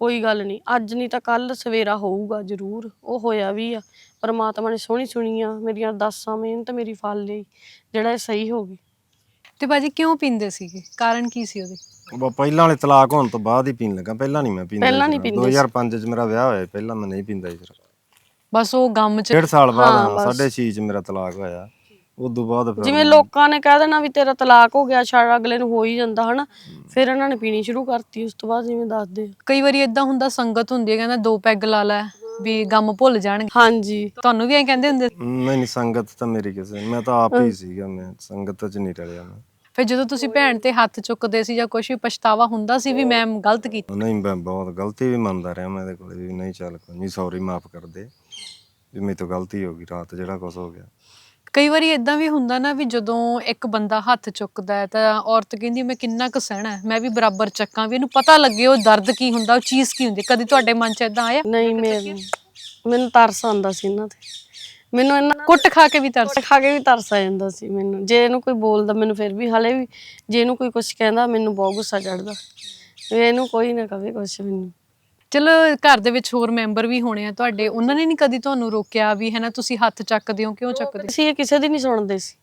ਕੋਈ ਗੱਲ ਨਹੀਂ, ਅੱਜ ਨਹੀਂ ਤਾਂ ਕੱਲ ਸਵੇਰਾ ਹੋਊਗਾ, ਜ਼ਰੂਰ। ਉਹ ਹੋਇਆ ਵੀ ਆ, ਪਰਮਾਤਮਾ ਨੇ ਸੋਹਣੀ ਸੁਣੀਆਂ, ਮੇਰੀਆਂ ਅਰਦਾਸਾਂ ਮਿਹਨਤ ਮੇਰੀ ਫਲ ਲਈ, ਜਿਹੜਾ ਇਹ ਸਹੀ ਹੋ ਗਈ ਤੇ ਬਾਜੀ ਕਿਉਂ ਪੀਂਦੇ ਸੀਗੇ? ਕਾਰਨ ਕੀ ਸੀ ਉਹਦੇ? ਉਹ ਪਹਿਲਾਂ ਵਾਲੇ ਤਲਾਕ ਹੋਣ ਤੋਂ ਬਾਅਦ ਹੀ ਪੀਣ ਲੱਗਾ ਪਹਿਲਾਂ ਨਹੀਂ ਮੈਂ ਪੀਂਦਾ ਪਹਿਲਾਂ। ਨਹੀਂ ਪੀਂਦੇ ਸੀ। 2005 ਚ ਮੇਰਾ ਵਿਆਹ ਹੋਇਆ ਸੀ, ਪਹਿਲਾਂ ਮੈਂ ਨਹੀਂ ਪੀਂਦਾ ਸੀ ਬਸ ਉਹ ਗਮ ਚ ਡੇਢ ਸਾਲ ਬਾਅਦ ਹਾਂ। ਸਾਢੇ ਛੇ ਚ ਮੇਰਾ ਤਲਾਕ ਹੋਇਆ ਉਦੋਂ ਬਾਅਦ ਫਿਰ ਜਿਵੇਂ ਲੋਕਾਂ ਨੇ ਕਹਿ ਦੇਣਾ ਵੀ ਤੇਰਾ ਤਲਾਕ ਹੋ ਗਿਆ ਛੱਡ ਅਗਲੇ ਨੂੰ ਹੋ ਹੀ ਜਾਂਦਾ ਹਨਾ ਫਿਰ ਇਹਨਾਂ ਨੇ ਪੀਣੀ ਸ਼ੁਰੂ ਕਰਤੀ ਉਸ ਤੋਂ ਬਾਅਦ ਜਿਵੇਂ ਦੱਸਦੇ ਆ। ਕਈ ਵਾਰੀ ਇਦਾਂ ਹੁੰਦਾ ਸੰਗਤ ਹੁੰਦੀ ਹੈ ਕਹਿੰਦਾ ਦੋ ਪੈਗ ਲਾ ਲੈ ਵੀ ਗਮ ਭੁੱਲ ਜਾਣਗੇ ਹਾਂਜੀ ਤੁਹਾਨੂੰ ਵੀ ਐਂ ਕਹਿੰਦੇ ਹੁੰਦੇ ਨਹੀਂ ਨਹੀਂ ਸੰਗਤ ਤਾਂ ਮੇਰੀ ਕਿਸੇ ਮੈਂ ਤਾਂ ਆਪ ਹੀ ਸੀਗਾ ਮੈਂ ਸੰਗਤ ਚ ਨਹੀਂ ਰਲਿਆ ਮੈਂ ਫਿਰ ਜਦੋਂ ਤੁਸੀਂ ਭੈਣ ਤੇ ਹੱਥ ਚੁੱਕਦੇ ਸੀ ਜਾਂ ਕੁਝ ਵੀ ਪਛਤਾਵਾ ਹੁੰਦਾ ਸੀ ਵੀ ਮੈਂ ਗਲਤ ਕੀਤਾ। ਨਹੀਂ ਮੈਂ ਬਹੁਤ ਗਲਤੀ ਵੀ ਮੰਨਦਾ ਰਿਹਾ ਮੈਂ ਇਹਦੇ ਕੋਲ ਵੀ ਨਹੀਂ ਚੱਲ ਕੋਈ ਨਹੀਂ ਸੌਰੀ ਮਾਫ ਕਰ ਦੇ। ਵੀ ਮੇਰੇ ਤੋਂ ਗਲਤੀ ਹੋ ਗਈ ਰਾਤ ਜਿਹੜਾ ਕੁਝ ਹੋ ਗਿਆ। ਕਈ ਵਾਰੀ ਇਦਾਂ ਵੀ ਹੁੰਦਾ ਨਾ ਵੀ ਜਦੋਂ ਇੱਕ ਬੰਦਾ ਹੱਥ ਚੁੱਕਦਾ ਹੈ ਤਾਂ ਔਰਤ ਕਹਿੰਦੀ ਮੈਂ ਕਿੰਨਾ ਕੁ ਸਹਿਣਾ ਹੈ, ਮੈਂ ਵੀ ਬਰਾਬਰ ਚੱਕਾਂ ਵੀ। ਇਹਨੂੰ ਪਤਾ ਲੱਗੇ ਉਹ ਦਰਦ ਕੀ ਹੁੰਦਾ ਉਹ ਚੀਜ਼ ਕੀ ਹੁੰਦੀ ਕਦੀ ਤੁਹਾਡੇ ਮਨ 'ਚ ਇਦਾਂ ਆਇਆ? ਨਹੀਂ ਮੈਨੂੰ ਤਰਸ ਆਉਂਦਾ ਸੀ ਇਹਨਾਂ ਤੇ। ਮੈਨੂੰ ਇਹਨਾਂ ਕੁੱਟ ਖਾ ਕੇ ਵੀ ਤਰਸ ਖਾ ਕੇ ਵੀ ਤਰਸ ਆ ਜਾਂਦਾ ਸੀ ਮੈਨੂੰ ਜੇ ਇਹਨੂੰ ਕੋਈ ਬੋਲਦਾ ਮੈਨੂੰ ਫਿਰ ਵੀ ਹਲੇ ਵੀ ਜੇ ਇਹਨੂੰ ਕੋਈ ਕੁਝ ਕਹਿੰਦਾ ਮੈਨੂੰ ਬਹੁਤ ਗੁੱਸਾ ਚੜਦਾ ਵੀ ਇਹਨੂੰ ਕੋਈ ਨਾ ਕਵੇ ਕੁਝ ਮੈਨੂੰ ਚਲੋ ਘਰ ਦੇ ਵਿੱਚ ਹੋਰ ਮੈਂਬਰ ਵੀ ਹੋਣੇ ਆ ਤੁਹਾਡੇ ਉਹਨਾਂ ਨੇ ਨਹੀਂ ਕਦੀ ਤੁਹਾਨੂੰ ਰੋਕਿਆ ਵੀ ਹੈ ਨਾ ਤੁਸੀਂ ਹੱਥ ਚੱਕਦੇ ਹੋ ਕਿਉਂ ਚੱਕਦੇ ਹੋ? ਅਸੀਂ ਇਹ ਕਿਸੇ ਦੀ ਨਹੀਂ ਸੁਣਦੇ ਸੀ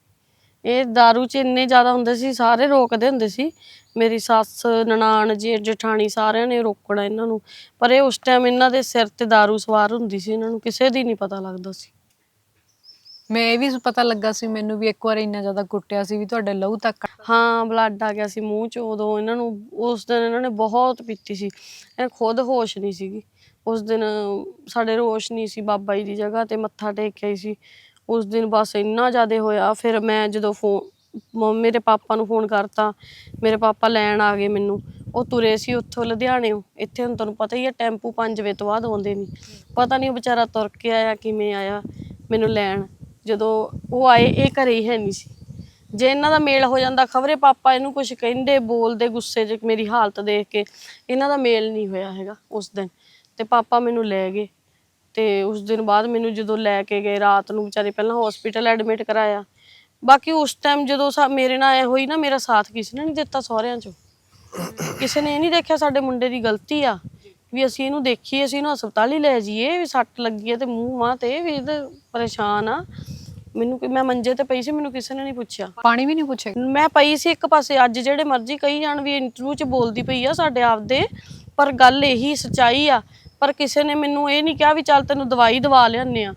ਇਹ दारू ਚ ਇੰਨੇ ਜ਼ਿਆਦਾ ਹੁੰਦੇ ਸੀ ਸਾਰੇ ਰੋਕਦੇ ਹੁੰਦੇ ਸੀ ਮੇਰੀ ਸੱਸ ਨਨਾਣ ਜੇ ਜਠਾਣੀ ਸਾਰਿਆਂ ਨੇ ਰੋਕਣਾ ਇਹਨਾਂ ਨੂੰ ਪਰ ਇਹ ਉਸ ਟਾਈਮ ਇਹਨਾਂ ਦੇ ਸਿਰ ਤੇ दारू ਸਵਾਰ ਹੁੰਦੀ ਸੀ ਇਹਨਾਂ ਨੂੰ ਕਿਸੇ ਦੀ ਨਹੀਂ ਪਤਾ ਲੱਗਦਾ ਸੀ ਮੈਂ ਇਹ ਵੀ ਪਤਾ ਲੱਗਾ ਸੀ, ਮੈਨੂੰ ਵੀ ਇੱਕ ਵਾਰ ਇੰਨਾ ਜ਼ਿਆਦਾ ਕੁੱਟਿਆ ਸੀ ਵੀ ਤੁਹਾਡੇ ਲਹੂ ਤੱਕ ਹਾਂ ਬਲੱਡ ਆ ਗਿਆ ਸੀ ਮੂੰਹ 'ਚ, ਉਦੋਂ ਇਹਨਾਂ ਨੂੰ, ਉਸ ਦਿਨ ਇਹਨਾਂ ਨੇ ਬਹੁਤ ਪੀਤੀ ਸੀ। ਇਹ ਖੁਦ ਹੋਸ਼ ਨਹੀਂ ਸੀਗੀ। ਉਸ ਦਿਨ ਸਾਡੇ ਰੋਸ਼ ਨਹੀਂ ਸੀ ਬਾਬਾ ਜੀ ਦੀ ਜਗ੍ਹਾ ਤੇ ਮੱਥਾ ਟੇਕ ਕੇ ਆਈ ਸੀ। ਉਸ ਦਿਨ ਬਸ ਇੰਨਾ ਜ਼ਿਆਦਾ ਹੋਇਆ, ਫਿਰ ਮੈਂ ਜਦੋਂ ਫੋਨ ਮੇਰੇ ਪਾਪਾ ਨੂੰ ਫੋਨ ਕਰਤਾ, ਮੇਰੇ ਪਾਪਾ ਲੈਣ ਆ ਗਏ ਮੈਨੂੰ। ਉਹ ਤੁਰੇ ਸੀ ਉੱਥੋਂ ਲੁਧਿਆਣਿਓਂ ਇੱਥੇ ਹੁਣ ਤੁਹਾਨੂੰ ਪਤਾ ਹੀ ਹੈ ਟੈਂਪੂ 5 ਵਜੇ ਤੋਂ ਬਾਅਦ ਆਉਂਦੇ ਨਹੀਂ। ਪਤਾ ਨਹੀਂ ਉਹ ਵਿਚਾਰਾ ਤੁਰ ਕੇ ਆਇਆ, ਕਿਵੇਂ ਆਇਆ, ਮੈਨੂੰ ਲੈਣ। ਜਦੋਂ ਉਹ ਆਏ, ਇਹ ਘਰੇ ਹੀ ਹੈ ਨਹੀਂ ਸੀ। ਜੇ ਇਹਨਾਂ ਦਾ ਮੇਲ ਹੋ ਜਾਂਦਾ, ਖਬਰੇ ਪਾਪਾ ਇਹਨੂੰ ਕੁਝ ਕਹਿੰਦੇ, ਬੋਲਦੇ, ਗੁੱਸੇ 'ਚ ਮੇਰੀ ਹਾਲਤ ਦੇਖ ਕੇ ਇਹਨਾਂ ਦਾ ਮੇਲ ਨਹੀਂ ਹੋਇਆ ਹੈਗਾ ਉਸ ਦਿਨ। ਤੇ ਪਾਪਾ ਮੈਨੂੰ ਲੈ ਗਏ। ਤੇ ਉਸ ਦਿਨ ਬਾਅਦ ਮੈਨੂੰ ਜਦੋਂ ਲੈ ਕੇ ਗਏ, ਰਾਤ ਨੂੰ ਵਿਚਾਰੇ ਪਹਿਲਾਂ ਹਸਪੀਟਲ ਐਡਮਿਟ ਕਰਾਇਆ। ਬਾਕੀ ਉਸ ਟਾਈਮ ਜਦੋਂ ਸਾ- ਮੇਰੇ ਨਾਲ ਐ ਹੋਈ ਨਾ, ਮੇਰਾ ਸਾਥ ਕਿਸੇ ਨੇ ਨਹੀਂ ਦਿੱਤਾ ਸਹੁਰਿਆਂ 'ਚੋਂ। ਕਿਸੇ ਨੇ ਇਹ ਨਹੀਂ ਦੇਖਿਆ ਸਾਡੇ ਮੁੰਡੇ ਦੀ ਗਲਤੀ ਆ। ਵੀ ਅਸੀਂ ਇਹਨੂੰ ਦੇਖੀਏ ਅਸੀਂ ਇਹਨੂੰ ਹਸਪਤਾਲ ਹੀ ਲੈ ਜਾਈਏ ਵੀ ਸੱਟ ਲੱਗੀ ਹੈ ਤੇ ਮੂੰਹ ਮਾਂ ਤੇ ਵੀ ਇਹ ਤਾਂ ਪਰੇਸ਼ਾਨ ਆ। ਮੈਨੂੰ ਕੋਈ ਮੈਂ ਮੰਜੇ ਤੇ ਪਈ ਸੀ ਮੈਨੂੰ ਕਿਸੇ ਨੇ ਨਹੀਂ ਪੁੱਛਿਆ। ਪਾਣੀ ਵੀ ਨਹੀਂ ਪੁੱਛਿਆ? ਮੈਂ ਪਈ ਸੀ ਇੱਕ ਪਾਸੇ ਅੱਜ ਜਿਹੜੇ ਮਰਜ਼ੀ ਕਹੀ ਜਾਣ ਵੀ ਇੰਟਰਵਿਊ 'ਚ ਬੋਲਦੀ ਪਈ ਆ ਸਾਡੇ ਆਪ ਦੇ ਪਰ ਗੱਲ ਇਹੀ ਸਚਾਈ ਆ। ਪਰ ਕਿਸੇ ਨੇ ਮੈਨੂੰ ਇਹ ਨਹੀਂ ਕਿਹਾ ਵੀ ਚੱਲ ਤੈਨੂੰ ਦਵਾਈ ਦਵਾ ਲਿਆਉਂਦੇ ਆ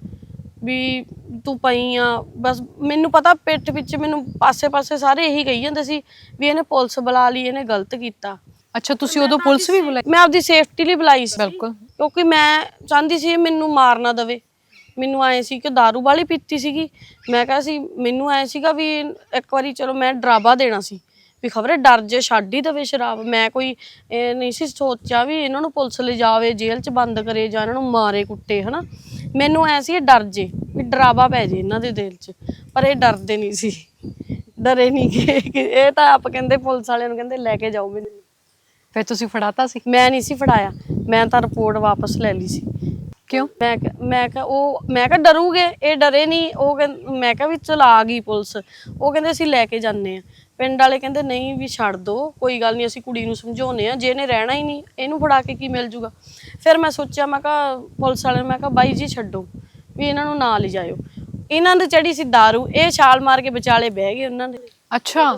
ਵੀ ਤੂੰ ਪਈ ਆ। ਬਸ ਮੈਨੂੰ ਪਤਾ ਪਿੱਠ ਵਿੱਚ ਮੈਨੂੰ ਪਾਸੇ-ਪਾਸੇ ਸਾਰੇ ਇਹੀ ਕਹੀ ਜਾਂਦੇ ਸੀ ਵੀ ਇਹਨੇ ਪੁਲਿਸ ਬੁਲਾ ਲਈ ਇਹਨੇ ਗਲਤ ਕੀਤਾ। ਅੱਛਾ ਤੁਸੀਂ ਉਦੋਂ ਪੁਲਿਸ ਵੀ ਬੁਲਾਈ? ਮੈਂ ਆਪਦੀ ਸੇਫਟੀ ਲਈ ਬੁਲਾਈ ਸੀ। ਬਿਲਕੁਲ। ਕਿਉਂਕਿ ਮੈਂ ਚਾਹੁੰਦੀ ਸੀ ਇਹ ਮੈਨੂੰ ਮਾਰ ਨਾ ਦਵੇ। ਮੈਨੂੰ ਆਏ ਸੀ ਕਿ दारू ਵਾਲੀ ਪੀਤੀ ਸੀਗੀ। ਮੈਂ ਕਿਹਾ ਸੀ ਮੈਨੂੰ ਆਏ ਸੀਗਾ ਵੀ ਇੱਕ ਵਾਰੀ ਚਲੋ ਮੈਂ ਡਰਾਵਾ ਦੇਣਾ ਸੀ। ਵੀ ਖਬਰੇ ਡਰ ਜੇ ਛੱਡ ਹੀ ਦਵੇ ਸ਼ਰਾਬ। ਮੈਂ ਕੋਈ ਇਹ ਨਹੀਂ ਸੀ ਸੋਚਿਆ ਵੀ ਇਹਨਾਂ ਨੂੰ ਪੁਲਿਸ ਲੈ ਜਾਵੇ ਜੇਲ੍ਹ 'ਚ ਬੰਦ ਕਰੇ ਜਾਂ ਇਹਨਾਂ ਨੂੰ ਮਾਰੇ ਕੁੱਟੇ ਹਨਾ? ਮੈਨੂੰ ਐ ਸੀ ਇਹ ਡਰ ਜੇ ਵੀ ਡਰਾਵਾ ਪੈ ਜੇ ਇਹਨਾਂ ਦੇ ਦਿਲ 'ਚ। ਪਰ ਇਹ ਡਰਦੇ ਨਹੀਂ ਸੀ। ਡਰੇ ਨਹੀਂ ਕਿ ਕਿ ਇਹ ਤਾਂ ਆਪ ਕਹਿੰਦੇ ਪੁਲਿਸ ਵਾਲਿਆਂ ਨੂੰ ਕਹਿੰਦੇ ਲੈ ਕੇ ਜਾਓ ਮੈਨੂੰ। ਫਿਰ ਤੁਸੀਂ ਫੜਾਤਾ ਸੀ? ਮੈਂ ਨਹੀਂ ਸੀ ਫੜਾਇਆ। ਮੈਂ ਤਾਂ ਰਿਪੋਰਟ ਵਾਪਸ ਲੈ ਲਈ ਸੀ। ਕਿਉਂ? ਮੈਂ ਕਿਹਾ- ਮੈਂ ਕਿਹਾ ਉਹ ਮੈਂ ਕਿਹਾ ਡਰੂਗੇ ਇਹ ਡਰੇ ਨਹੀਂ। ਉਹ ਕਹਿੰ- ਮੈਂ ਕਿਹਾ ਵੀ ਚਲ ਆ ਗਈ ਪੁਲਿਸ। ਉਹ ਕਹਿੰਦੇ ਅਸੀਂ ਲੈ ਕੇ ਜਾਂਦੇ ਆ ਪਿੰਡ ਵਾਲੇ ਕਹਿੰਦੇ ਨਹੀਂ ਵੀ ਛੱਡ ਦੋ ਕੋਈ ਗੱਲ ਨਹੀਂ ਅਸੀਂ ਕੁੜੀ ਨੂੰ ਸਮਝਾਉਨੇ ਆ ਜੇ ਇਹਨੇ ਰਹਿਣਾ ਹੀ ਨਹੀਂ ਇਹਨੂੰ ਫੜਾ ਕੇ ਕੀ ਮਿਲ ਜੂਗਾ? ਫਿਰ ਮੈਂ ਸੋਚਿਆ ਮੈਂ ਕਿਹਾ ਪੁਲਿਸ ਵਾਲਿਆਂ ਨੂੰ ਮੈਂ ਕਿਹਾ ਬਾਈ ਜੀ ਛੱਡੋ ਵੀ ਇਹਨਾਂ ਨੂੰ ਨਾਲ ਹੀ ਜਾਇਓ। ਇਹਨਾਂ ਦੇ ਚੜੀ ਸੀ दारू ਇਹ ਛਾਲ ਮਾਰ ਕੇ ਵਿਚਾਲੇ ਬਹਿ ਗਏ ਉਹਨਾਂ ਨੇ ਅੱਛਾ।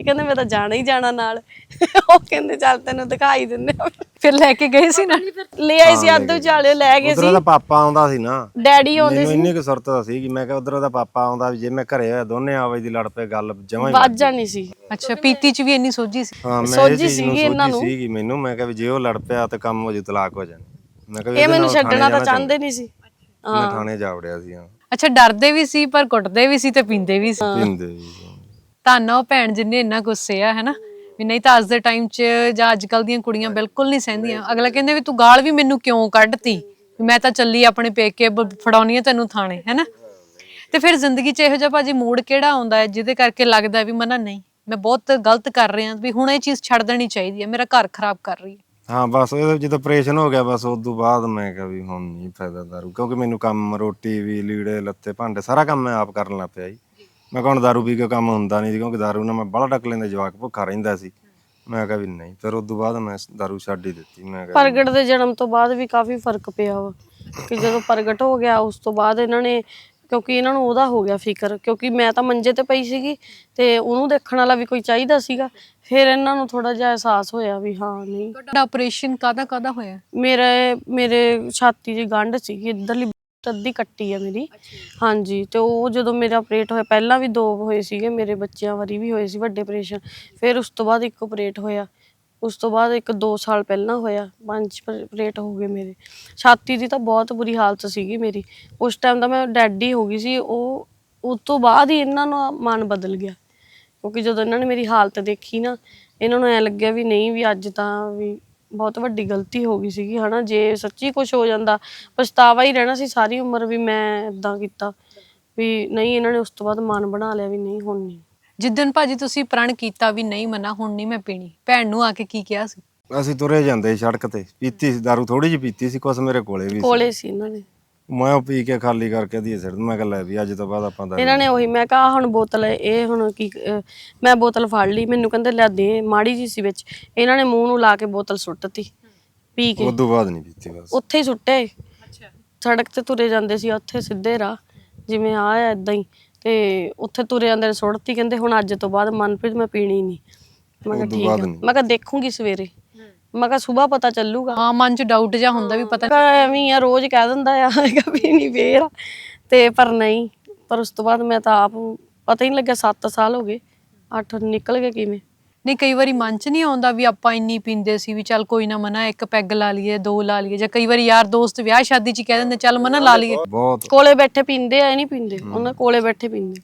ਇਹ ਕਹਿੰਦੇ ਮੈਂ ਤਾਂ ਜਾਣਾ ਹੀ ਜਾਣਾ ਨਾਲ। ਉਹ ਕਹਿੰਦੇ ਚੱਲ ਤੈਨੂੰ ਦਿਖਾਈ ਦਿੰਦੇ ਆ ਫਿਰ ਲੈ ਕੇ ਗਏ ਸੀ ਨਾ। ਲੈ ਆਈ ਸੀ ਅੱਧ ਵਿਚਾਲੇ ਲੈ ਗਏ ਉਧਰ ਦਾ ਪਾਪਾ ਆਉਂਦਾ ਸੀ ਨਾ। ਡੈਡੀ ਆਉਂਦੇ ਮੈਨੂੰ ਇੰਨੀ ਕੁ ਸੁਰਤ ਤਾਂ ਸੀ ਕਿ ਮੈਂ ਕਿਹਾ ਉਧਰ ਦਾ ਪਾਪਾ ਆਉਂਦਾ ਜੇ ਮੈਂ ਘਰੇ ਹੋਇਆ ਦੋਨੇ ਆਵੇ ਦੀ ਲੜ ਪਏ ਗੱਲ ਜਮਾਂ ਵੱਜ ਜਾਣੀ ਸੀ। ਅੱਛਾ ਪੀਤੀ ਚ ਵੀ ਇੰਨੀ ਸੋਝੀ ਸੀ? ਹਾਂ ਮੈਂ ਸੋਝੀ ਸੀਗੀ ਇਹਨਾਂ ਨੂੰ। ਸੀਗੀ ਮੈਨੂੰ। ਮੈਂ ਕਿਹਾ ਵੀ ਜੇ ਉਹ ਲੜ ਪਿਆ ਤਾਂ ਕੰਮ ਹੋ ਜੂ ਤਲਾਕ ਹੋ ਜਾਣੀ। ਮੈਂ ਕਿਹਾ ਇਹ ਮੈਨੂੰ ਛੱਡਣਾ ਤਾਂ ਚਾਹੁੰਦੇ ਨਹੀਂ ਸੀ। ਮੈਂ ਥਾਣੇ ਜਾ ਵੜਿਆ ਸੀ ਹਾਂ। ਅੱਛਾ ਡਰਦੇ ਵੀ ਸੀ ਪਰ ਕੁੱਟਦੇ ਵੀ ਸੀ ਤੇ ਪੀਂਦੇ ਵੀ ਸੀ। ਪਿੰਦੇ ਵੀ ਸੀ। ਧੰਨ ਆ ਉਹ ਭੈਣ ਜਿੰਨੇ ਇੰਨਾ ਗੁੱਸੇ ਆ ਹੈਨਾ? ਵੀ ਨਹੀਂ ਤਾਂ ਅੱਜ ਦੇ ਟਾਈਮ 'ਚ ਜਾਂ ਅੱਜ ਕੱਲ ਦੀਆਂ ਕੁੜੀਆਂ ਬਿਲਕੁਲ ਨਹੀਂ ਸਹਿੰਦੀਆਂ। ਅਗਲਾ ਕਹਿੰਦੇ ਵੀ ਤੂੰ ਗਾਲ ਵੀ ਮੈਨੂੰ ਕਿਉਂ ਕੱਢਤੀ? ਵੀ ਮੈਂ ਤਾਂ ਚੱਲੀ ਆਪਣੇ ਪੇਕੇ ਬ- ਫੜਾਉਣੀ ਆ ਤੈਨੂੰ ਥਾਣੇ ਹੈਨਾ? ਤੇ ਫਿਰ ਜ਼ਿੰਦਗੀ 'ਚ ਇਹੋ ਜਿਹਾ ਭਾਜੀ ਮੂਡ ਕਿਹੜਾ ਆਉਂਦਾ ਹੈ ਜਿਹਦੇ ਕਰਕੇ ਲੱਗਦਾ ਵੀ ਮਨਾ ਨਹੀਂ ਮੈਂ ਬਹੁਤ ਗਲਤ ਕਰ ਰਿਹਾ ਵੀ ਹੁਣ ਇਹ ਚੀਜ਼ ਛੱਡ ਦੇਣੀ ਚਾਹੀਦੀ ਹੈ ਮੇਰਾ ਘਰ ਖਰਾਬ ਕਰ ਰਹੀ ਹੈ। ਹਾਂ ਬਸ ਇਹ ਜਦੋਂ ਆਪਰੇਸ਼ਨ ਹੋ ਗਿਆ ਬਸ ਉਸ ਤੋਂ ਬਾਅਦ ਮੈਂ ਕਿਹਾ ਵੀ ਹੁਣ ਨਹੀਂ ਫਾਇਦਾ ਦਾਰੂ ਕਿਉਂਕਿ ਮੈਨੂੰ ਕੰਮ ਰੋਟੀ ਵੀ ਲੀੜੇ ਲੱਤੇ ਭਾਂਡੇ ਸਾਰਾ ਕੰਮ ਮੈਂ ਆਪ ਕਰਨ ਲੱਗ ਪਿਆ ਜੀ। ਮੈਂ ਕਹਣ ਦਾਰੂ ਪੀ ਕੇ ਕੰਮ ਹੁੰਦਾ ਨਹੀਂ ਸੀ ਕਿਉਂਕਿ ਦਾਰੂ ਨਾਲ ਮੈਂ ਬੜਾ ਡੱਕ ਲੈਂਦਾ ਜਵਾਕ ਭੁੱਖਾ ਰਹਿੰਦਾ ਸੀ। ਮੈਂ ਕਿਹਾ ਵੀ ਨਹੀਂ ਫਿਰ ਉਸ ਤੋਂ ਬਾਅਦ ਮੈਂ ਦਾਰੂ ਛੱਡ ਹੀ ਦਿੱਤੀ ਮੈਂ ਕਿਹਾ ਪ੍ਰਗਟ ਦੇ ਜਨਮ ਤੋਂ ਬਾਅਦ ਵੀ ਕਾਫੀ ਫ਼ਰਕ ਪਿਆ ਵਾ ਕਿ ਜਦੋਂ ਪ੍ਰਗਟ ਹੋ ਗਿਆ ਉਸ ਤੋਂ ਬਾਅਦ ਇਹਨਾਂ ਨੇ ਕਿਉਂਕਿ ਇਹਨਾਂ ਨੂੰ ਉਹਦਾ ਹੋ ਗਿਆ ਫਿਕਰ ਕਿਉਂਕਿ ਮੈਂ ਤਾਂ ਮੰਜੇ ਤੇ ਪਈ ਸੀਗੀ ਤੇ ਉਹਨੂੰ ਦੇਖਣ ਵਾਲਾ ਵੀ ਕੋਈ ਚਾਹੀਦਾ ਸੀਗਾ ਫਿਰ ਇਹਨਾਂ ਨੂੰ ਥੋੜਾ ਜਿਹਾ ਅਹਿਸਾਸ ਹੋਇਆ ਵੀ ਹਾਂ ਨਹੀਂ। ਤੁਹਾਡਾ ਆਪਰੇਸ਼ਨ ਕਾਦਾ ਕਾਦਾ ਹੋਇਆ? ਮੇਰੇ ਮੇਰੇ ਛਾਤੀ 'ਚ ਗੰਢ ਸੀਗੀ ਇੱਧਰਲੀ ਅੱਧੀ ਕੱਟੀ ਆ ਮੇਰੀ। ਹਾਂਜੀ ਤੇ ਉਹ ਜਦੋਂ ਮੇਰਾ ਆਪਰੇਟ ਹੋਇਆ ਪਹਿਲਾਂ ਵੀ ਦੋ ਹੋਏ ਸੀਗੇ ਮੇਰੇ ਬੱਚਿਆਂ ਵਾਰੀ ਵੀ ਹੋਏ ਸੀ ਵੱਡੇ ਆਪਰੇਸ਼ਨ ਫਿਰ ਉਸ ਤੋਂ ਬਾਅਦ ਇੱਕ ਆਪਰੇਟ ਹੋਇਆ। ਉਸ ਤੋਂ ਬਾਅਦ ਇੱਕ 2 ਸਾਲ ਪਹਿਲਾਂ ਹੋਇਆ ਪੰਜ ਆਪਰੇਟ ਹੋ ਗਏ ਮੇਰੇ। ਛਾਤੀ ਦੀ ਤਾਂ ਬਹੁਤ ਬੁਰੀ ਹਾਲਤ ਸੀਗੀ ਮੇਰੀ। ਉਸ ਟਾਈਮ ਦਾ ਮੈਂ ਡੈਡ ਹੀ ਹੋ ਗਈ ਸੀ ਉਹ ਉਸ ਤੋਂ ਬਾਅਦ ਹੀ ਇਹਨਾਂ ਨੂੰ ਮਨ ਬਦਲ ਗਿਆ। ਕਿਉਂਕਿ ਜਦੋਂ ਇਹਨਾਂ ਨੇ ਮੇਰੀ ਹਾਲਤ ਦੇਖੀ ਨਾ ਇਹਨਾਂ ਨੂੰ ਐ ਲੱਗਿਆ ਵੀ ਨਹੀਂ ਵੀ ਅੱਜ ਤਾਂ ਵੀ ਬਹੁਤ ਵੱਡੀ ਗਲਤੀ ਹੋ ਗਈ ਸੀਗੀ ਹਨਾ ਜੇ ਸੱਚੀ ਕੁਝ ਹੋ ਜਾਂਦਾ ਪਛਤਾਵਾ ਹੀ ਰਹਿਣਾ ਸੀ ਸਾਰੀ ਉਮਰ ਵੀ ਮੈਂ ਇਦਾਂ ਕੀਤਾ ਵੀ ਨਹੀਂ ਇਹਨਾਂ ਨੇ ਉਸ ਤੋਂ ਬਾਅਦ ਮਨ ਬਣਾ ਲਿਆ ਵੀ ਨਹੀਂ ਹੁਣ ਨਹੀਂ। ਜਿੱਦਣ ਭਾਜੀ ਤੁਸੀਂ ਪ੍ਰਣ ਕੀਤਾ ਵੀ ਨਹੀਂ ਮਨਾ ਹੁਣ ਨਹੀਂ ਮੈਂ ਪੀਣੀ ਭੈਣ ਨੂੰ ਆ ਕੇ ਕੀ ਕਿਹਾ ਸੀ? ਅਸੀਂ ਤੁਰੇ ਜਾਂਦੇ ਸੀ ਸੜਕ ਤੇ ਪੀਤੀ ਸੀ ਦਾਰੂ ਥੋੜੀ ਜਿਹੀ ਪੀਤੀ ਸੀ ਕੁਛ ਮੇਰੇ ਕੋਲੇ ਵੀ ਸੀ। ਕੋਲੇ ਸੀ ਇਹਨਾਂ ਦੇ ਮੈਂ ਉਹ ਪੀ ਕੇ ਖਾਲੀ ਕਰਕੇ ਦੀ ਸਿਰ ਮੈਂ ਕਿਹਾ ਲੈ ਵੀ ਅੱਜ ਤੋਂ ਬਾਅਦ ਆਪਾਂ ਦਾਰੂ ਇਹਨਾਂ ਨੇ ਉਹੀ ਮੈਂ ਕਿਹਾ ਆਹ ਹੁਣ ਬੋਤਲ ਇਹ ਹੁਣ ਕੀ ਅਹ ਮੈਂ ਬੋਤਲ ਫੜ ਲਈ ਮੈਨੂੰ ਕਹਿੰਦੇ ਲੈ ਦੇ ਮਾੜੀ ਜੀ ਸੀ ਵਿੱਚ। ਇਹਨਾਂ ਨੇ ਮੂੰਹ ਨੂੰ ਲਾ ਕੇ ਬੋਤਲ ਸੁੱਟਤੀ ਪੀ ਕੇ। ਤੋਂ ਬਾਅਦ ਨਹੀਂ ਪੀਤੀ ਬਸ। ਉੱਥੇ ਹੀ ਸੁੱਟੇ। ਸੜਕ ਤੇ ਤੁਰੇ ਜਾਂਦੇ ਸੀ ਉੱਥੇ ਸਿੱਧੇ ਰਾਹ ਜਿਵੇਂ ਆ ਆ ਇਦਾਂ ਹੀ। ਤੇ ਉੱਥੇ ਤੁਰੇ ਜਾਂਦੇ ਨੇ ਸੁੱਟਤੀ ਕਹਿੰਦੇ ਹੁਣ ਅੱਜ ਤੋਂ ਬਾਅਦ ਮਨਪ੍ਰੀਤ ਮੈਂ ਪੀਣੀ ਨਹੀਂ। ਮੈਂ ਕਿਹਾ ਉਦੋਂ ਠੀਕ ਬਾਅਦ ਹੈ। ਨਹੀਂ। ਮੈਂ ਕਿਹਾ ਦੇਖੂੰਗੀ ਸਵੇਰੇ। ਮੈਂ ਕਿਹਾ ਸਵੇਰ ਪਤਾ ਚੱਲੂਗਾ। ਹਾਂ ਮਨ 'ਚ ਡਾਊਟ ਜਾਂ ਹੁੰਦਾ ਵੀ ਪਤਾ ਕਿਹਾ ਐਵੇਂ ਹੀ ਆ ਰੋਜ਼ ਕਹਿ ਦਿੰਦਾ ਆ। ਮੈਂ ਕਿਹਾ ਪੀਣੀ ਫੇਰ ਤੇ ਪਰ ਨਹੀਂ ਪਰ ਉਸ ਤੋਂ ਬਾਅਦ ਮੈਂ ਤਾਂ ਆਪ ਪਤਾ ਹੀ ਨਹੀਂ ਲੱਗਿਆ 7 ਸਾਲ ਹੋ ਗਏ 8 ਨਿਕਲ ਗਏ ਕਿਵੇਂ। ਨਹੀਂ ਕਈ ਵਾਰੀ ਮਨ 'ਚ ਨਹੀਂ ਆਉਂਦਾ ਵੀ ਆਪਾਂ ਇੰਨੀ ਪੀਂਦੇ ਸੀ ਵੀ ਚੱਲ ਕੋਈ ਨਾ ਮਨਾ ਇੱਕ ਪੈਗ ਲਾ ਲਈਏ ਦੋ ਲਾ ਲਈਏ ਜਾਂ ਕਈ ਵਾਰੀ ਯਾਰ ਦੋਸਤ ਵਿਆਹ ਸ਼ਾਦੀ 'ਚ ਕਹਿ ਦਿੰਦੇ ਚੱਲ ਮਨਾ ਲਾ ਲਈਏ। ਬਹੁਤ। ਕੋਲੇ ਬੈਠੇ ਪੀਂਦੇ ਆ ਇਹ ਨਹੀਂ ਪੀਂਦੇ। ਉਹਨਾਂ ਕੋਲੇ ਬੈਠੇ ਪੀਂਦੇ।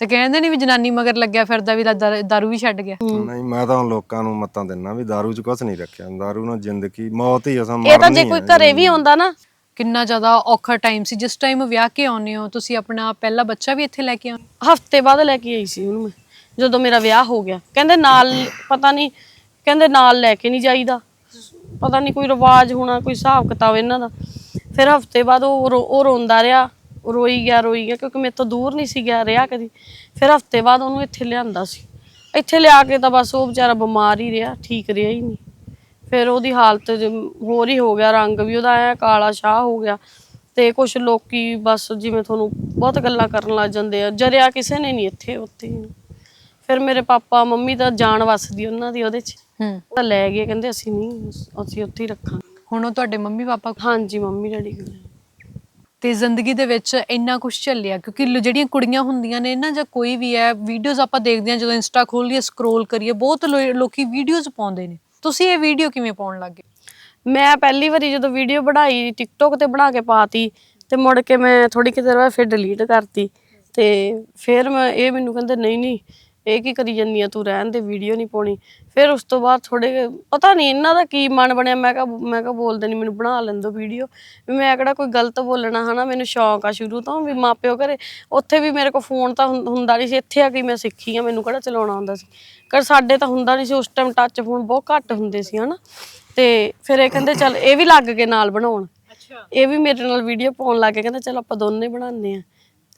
ਤੇ ਕਹਿੰਦੇ ਨਹੀਂ ਵੀ ਜਨਾਨੀ ਮਗਰ ਲੱਗਿਆ ਫਿਰਦਾ ਵੀ ਦਾਰੂ ਵੀ ਛੱਡ ਗਿਆ। ਨਹੀਂ ਮੈਂ ਤਾਂ ਲੋਕਾਂ ਨੂੰ ਮਤਾਂ ਦਿੰਨਾ ਵੀ ਦਾਰੂ 'ਚ ਕੁਝ ਨਹੀਂ ਰੱਖਿਆ। ਦਾਰੂ ਨਾਲ ਜ਼ਿੰਦਗੀ ਮੌਤ ਹੀ ਅਸਾਂ ਮਾਰਨੀ ਇਹ ਤਾਂ ਜੇ ਕੋਈ ਘਰੇ ਵੀ ਆਉਂਦਾ ਨਾ। ਕਿੰਨਾ ਜ਼ਿਆਦਾ ਔਖਾ ਟਾਈਮ ਸੀ। ਜਿਸ ਟਾਈਮ ਵਿਆਹ ਕੇ ਆਉਨੇ ਹੋ ਤੁਸੀਂ ਆਪਣਾ ਪਹਿਲਾ ਬੱਚਾ ਵੀ ਇੱਥੇ ਲੈ ਕੇ ਆਉਨੇ ਹਫ਼ਤੇ ਬਾਅਦ ਲੈ ਕੇ ਆਈ ਸੀ ਉਹਨੂੰ ਮੈਂ ਜਦੋਂ ਮੇਰਾ ਵਿਆਹ ਹੋ ਗਿਆ। ਕਹਿੰਦੇ ਨਾਲ ਪਤਾ ਨਹੀਂ ਕਹਿੰਦੇ ਨਾਲ ਲੈ ਕੇ ਨਹੀਂ ਜਾਈਦਾ। ਪਤਾ ਨਹੀਂ ਕੋਈ ਰਿਵਾਜ ਹੋਣਾ ਕੋਈ ਹਿਸਾਬ ਕਿਤਾਬ ਇਹਨਾਂ ਦਾ। ਫਿਰ ਹਫ਼ਤੇ ਬਾਅਦ ਉਹ ਉਹ ਰੋਂਦਾ ਰਿਹਾ। ਉਹ ਰੋਈ ਗਿਆ ਰੋਈ ਗਿਆ ਕਿਉਂਕਿ ਮੇਰੇ ਤੋਂ ਦੂਰ ਨਹੀਂ ਸੀ ਗਿਆ ਰਿਹਾ ਕਦੀ। ਫਿਰ ਹਫ਼ਤੇ ਬਾਅਦ ਉਹਨੂੰ ਇੱਥੇ ਲਿਆਂਦਾ ਸੀ। ਇੱਥੇ ਲਿਆ ਕੇ ਤਾਂ ਬਸ ਉਹ ਵਿਚਾਰਾ ਬਿਮਾਰ ਹੀ ਰਿਹਾ ਠੀਕ ਰਿਹਾ ਹੀ ਨਹੀਂ। ਫਿਰ ਉਹਦੀ ਹਾਲਤ ਹੋਰ ਹੀ ਹੋ ਗਿਆ ਰੰਗ ਵੀ ਉਹਦਾ ਐ ਕਾਲਾ ਸ਼ਾਹ ਹੋ ਗਿਆ। ਤੇ ਕੁਝ ਲੋਕੀ ਬਸ ਜਿਵੇਂ ਤੁਹਾਨੂੰ ਬਹੁਤ ਗੱਲਾਂ ਕਰਨ ਲੱਗ ਜਾਂਦੇ ਆ ਜਰਿਆ ਕਿਸੇ ਨੇ ਨਹੀਂ ਇੱਥੇ ਉੱਥੇ। ਫਿਰ ਮੇਰੇ ਪਾਪਾ ਮੰਮੀ ਤਾਂ ਜਾਨ ਵਸਦੀ ਉਹਨਾਂ ਦੀ ਉਹਦੇ 'ਚ। ਹੂੰ। ਤਾਂ ਲੈ ਗਏ ਕਹਿੰਦੇ ਅਸੀਂ ਨਹੀਂ ਅਸੀਂ ਉੱਥੇ ਹੀ ਰੱਖਾਂਗੇ। ਹੁਣ ਉਹ ਤੁਹਾਡੇ ਮੰਮੀ ਪਾਪਾ ਹਾਂਜੀ ਮੰਮੀ ਡੈਡੀ ਕੋਲ। ਤੇ ਜ਼ਿੰਦਗੀ ਦੇ ਵਿੱਚ ਇੰਨਾ ਕੁਝ ਚੱਲਿਆ ਕਿਉਂਕਿ ਲ- ਜਿਹੜੀਆਂ ਕੁੜੀਆਂ ਹੁੰਦੀਆਂ ਨੇ ਨਾ ਜਾਂ ਕੋਈ ਵੀ ਹੈ ਵੀਡੀਓਜ਼ ਆਪਾਂ ਦੇਖਦੇ ਹਾਂ, ਜਦੋਂ ਇੰਸਟਾ ਖੋਲ੍ਹੀਏ ਸਕਰੋਲ ਕਰੀਏ, ਬਹੁਤ ਲੋ- ਲੋਕੀ ਵੀਡੀਓਜ਼ ਪਾਉਂਦੇ ਨੇ। ਤੁਸੀਂ ਇਹ ਵੀਡੀਓ ਕਿਵੇਂ ਪਾਉਣ ਲੱਗੇ ਮੈਂ ਪਹਿਲੀ ਵਾਰੀ ਜਦੋਂ ਵੀਡੀਓ ਬਣਾਈ ਟਿਕਟੋਕ ਤੇ ਬਣਾ ਕੇ ਪਾਤੀ, ਤੇ ਮੁੜ ਕੇ ਮੈਂ ਥੋੜੀ ਕਿ ਦੇਰ ਬਾਅਦ ਫਿਰ ਡਿਲੀਟ ਕਰਤੀ, ਤੇ ਫਿਰ ਮੈਂ ਇਹ ਮੈਨੂੰ ਕਹਿੰਦੇ, ਨਹੀਂ ਨਹੀਂ ਇਹ ਕੀ ਕਰੀ ਜੰਨੀ ਆ? ਤੂੰ ਰਹਿਣ ਦੇ ਵੀਡੀਓ ਨਹੀਂ ਪਾਉਣੀ। ਫਿਰ ਉਸ ਤੋਂ ਬਾਅਦ ਥੋੜੇ ਪਤਾ ਨਹੀਂ ਇਹਨਾਂ ਦਾ ਕੀ ਮਨ ਬਣਿਆ। ਮੈਂ ਕਿਹਾ ਮੈਂ ਕਿਹਾ ਬੋਲਦੇ ਨਹੀਂ ਮੈਨੂੰ ਬਣਾ ਲੈਣ ਦਿਓ ਵੀਡੀਓ ਵੀ ਮੈਂ ਕਿਹੜਾ ਕੋਈ ਗਲਤ ਬੋਲਣਾ ਹਨਾ? ਮੈਨੂੰ ਸ਼ੌਂਕ ਆ ਸ਼ੁਰੂ ਤੋਂ ਵੀ ਮਾਪਿਓ ਘਰੇ। ਉੱਥੇ ਵੀ ਮੇਰੇ ਕੋਲ ਫੋਨ ਤਾਂ ਹੁੰਦਾ ਨਹੀਂ ਸੀ। ਇੱਥੇ ਆ ਕੇ ਮੈਂ ਸਿੱਖੀ ਆ। ਮੈਨੂੰ ਕਿਹੜਾ ਚਲਾਉਣਾ ਆਉਂਦਾ ਸੀ? ਕਰ ਸਾਡੇ ਤਾਂ ਹੁੰਦਾ ਨਹੀਂ ਸੀ। ਉਸ ਟਾਈਮ ਟੱਚ ਫੋਨ ਬਹੁਤ ਘੱਟ ਹੁੰਦੇ ਸੀ ਹਨਾ? ਤੇ ਫਿਰ ਇਹ ਕਹਿੰਦੇ ਚੱਲ ਇਹ ਵੀ ਲੱਗ ਕੇ ਨਾਲ ਬਣਾਉਣ। ਅੱਛਾ। ਇਹ ਵੀ ਮੇਰੇ ਨਾਲ ਵੀਡੀਓ ਪਾਉਣ ਲੱਗ ਗਏ। ਕਹਿੰਦੇ ਚਲ ਆਪਾਂ ਦੋਨੇ ਬਣਾਉਂਦੇ ਆ।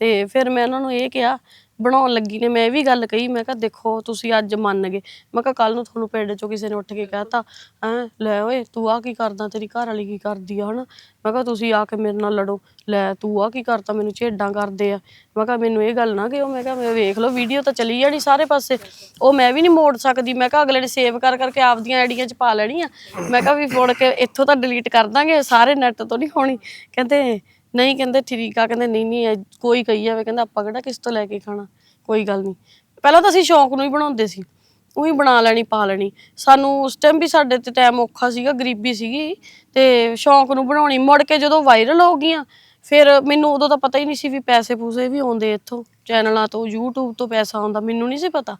ਤੇ ਫਿਰ ਮੈਂ ਉਹਨਾਂ ਨੂੰ ਇਹ ਕਿਹਾ, ਬਣਾਉਣ ਲੱਗੀ ਨੇ, ਮੈਂ ਇਹ ਵੀ ਗੱਲ ਕਹੀ, ਮੈਂ ਕਿਹਾ ਦੇਖੋ ਤੁਸੀਂ ਅੱਜ ਮੰਨ ਗਏ ਮੈਂ ਕਿਹਾ ਕੱਲ ਨੂੰ ਤੁਹਾਨੂੰ ਪਿੰਡ ਚੋਂ ਕਿਸੇ ਨੇ ਉੱਠ ਕੇ ਕਹਿਤਾ ਐ ਲੈ ਓਏ ਤੂੰ ਆ ਕੀ ਕਰਦਾ, ਤੇਰੀ ਘਰ ਵਾਲੀ ਕੀ ਕਰਦੀ ਆ, ਹਨਾ? ਮੈਂ ਕਿਹਾ ਤੁਸੀਂ ਆ ਕੇ ਮੇਰੇ ਨਾਲ ਲੜੋ। ਲੈ ਤੂੰ ਆ ਕੀ ਕਰਤਾ, ਮੈਨੂੰ ਝੇਡਾਂ ਕਰਦੇ ਆ। ਮੈਂ ਕਿਹਾ ਮੈਨੂੰ ਇਹ ਗੱਲ ਨਾ ਕਿਉਂ ਮੈਂ ਕਿਹਾ ਮੈਂ ਵੇਖ ਲਓ, ਵੀਡੀਓ ਤਾਂ ਚਲੀ ਜਾਣੀ ਸਾਰੇ ਪਾਸੇ। ਉਹ ਮੈਂ ਵੀ ਨਹੀਂ ਮੋੜ ਸਕਦੀ, ਮੈਂ ਕਿਹਾ ਅਗਲੇ ਨੇ ਸੇਵ ਕਰ ਕਰਕੇ ਆਪਦੀਆਂ ਆਈਡੀਆਂ 'ਚ ਪਾ ਲੈਣੀ ਆ ਮੈਂ ਕਿਹਾ ਵੀ ਫੋੜ ਕੇ ਇੱਥੋਂ ਤਾਂ ਡਿਲੀਟ ਕਰ ਦਾਂਗੇ, ਸਾਰੇ ਨੈਟ ਤੋਂ ਨਹੀਂ ਹੋਣੀ। ਕਹਿੰਦੇ ਨਹੀਂ ਕਹਿੰਦੇ ਠੀਕ ਆ, ਕਹਿੰਦੇ ਨਹੀਂ ਨਹੀਂ, ਇਹ ਕੋਈ ਕਹੀ ਜਾਵੇ, ਕਹਿੰਦਾ ਆਪਾਂ ਕਿਹੜਾ ਕਿਸ ਤੋਂ ਲੈ ਕੇ ਖਾਣਾ? ਕੋਈ ਗੱਲ ਨਹੀਂ। ਪਹਿਲਾਂ ਤਾਂ ਅਸੀਂ ਸ਼ੌਂਕ ਨੂੰ ਹੀ ਬਣਾਉਂਦੇ ਸੀ, ਉਹੀ ਬਣਾ ਲੈਣੀ, ਪਾ ਲੈਣੀ। ਸਾਨੂੰ ਉਸ ਟਾਈਮ ਵੀ ਸਾਡੇ ਤੇ ਟਾਈਮ ਔਖਾ ਸੀਗਾ, ਗਰੀਬੀ ਸੀਗੀ ਤੇ ਸ਼ੌਂਕ ਨੂੰ ਬਣਾਉਣੀ। ਮੁੜ ਕੇ ਜਦੋਂ ਵਾਇਰਲ ਹੋ ਗਈਆਂ, ਫਿਰ ਮੈਨੂੰ ਉਦੋਂ ਤਾਂ ਪਤਾ ਹੀ ਨਹੀਂ ਸੀ ਵੀ ਪੈਸੇ ਪੂਸੇ ਵੀ ਆਉਂਦੇ ਇੱਥੋਂ। ਚੈਨਲਾਂ ਤੋਂ, YouTube ਤੋਂ ਪੈਸਾ ਆਉਂਦਾ, ਮੈਨੂੰ ਨਹੀਂ ਸੀ ਪਤਾ।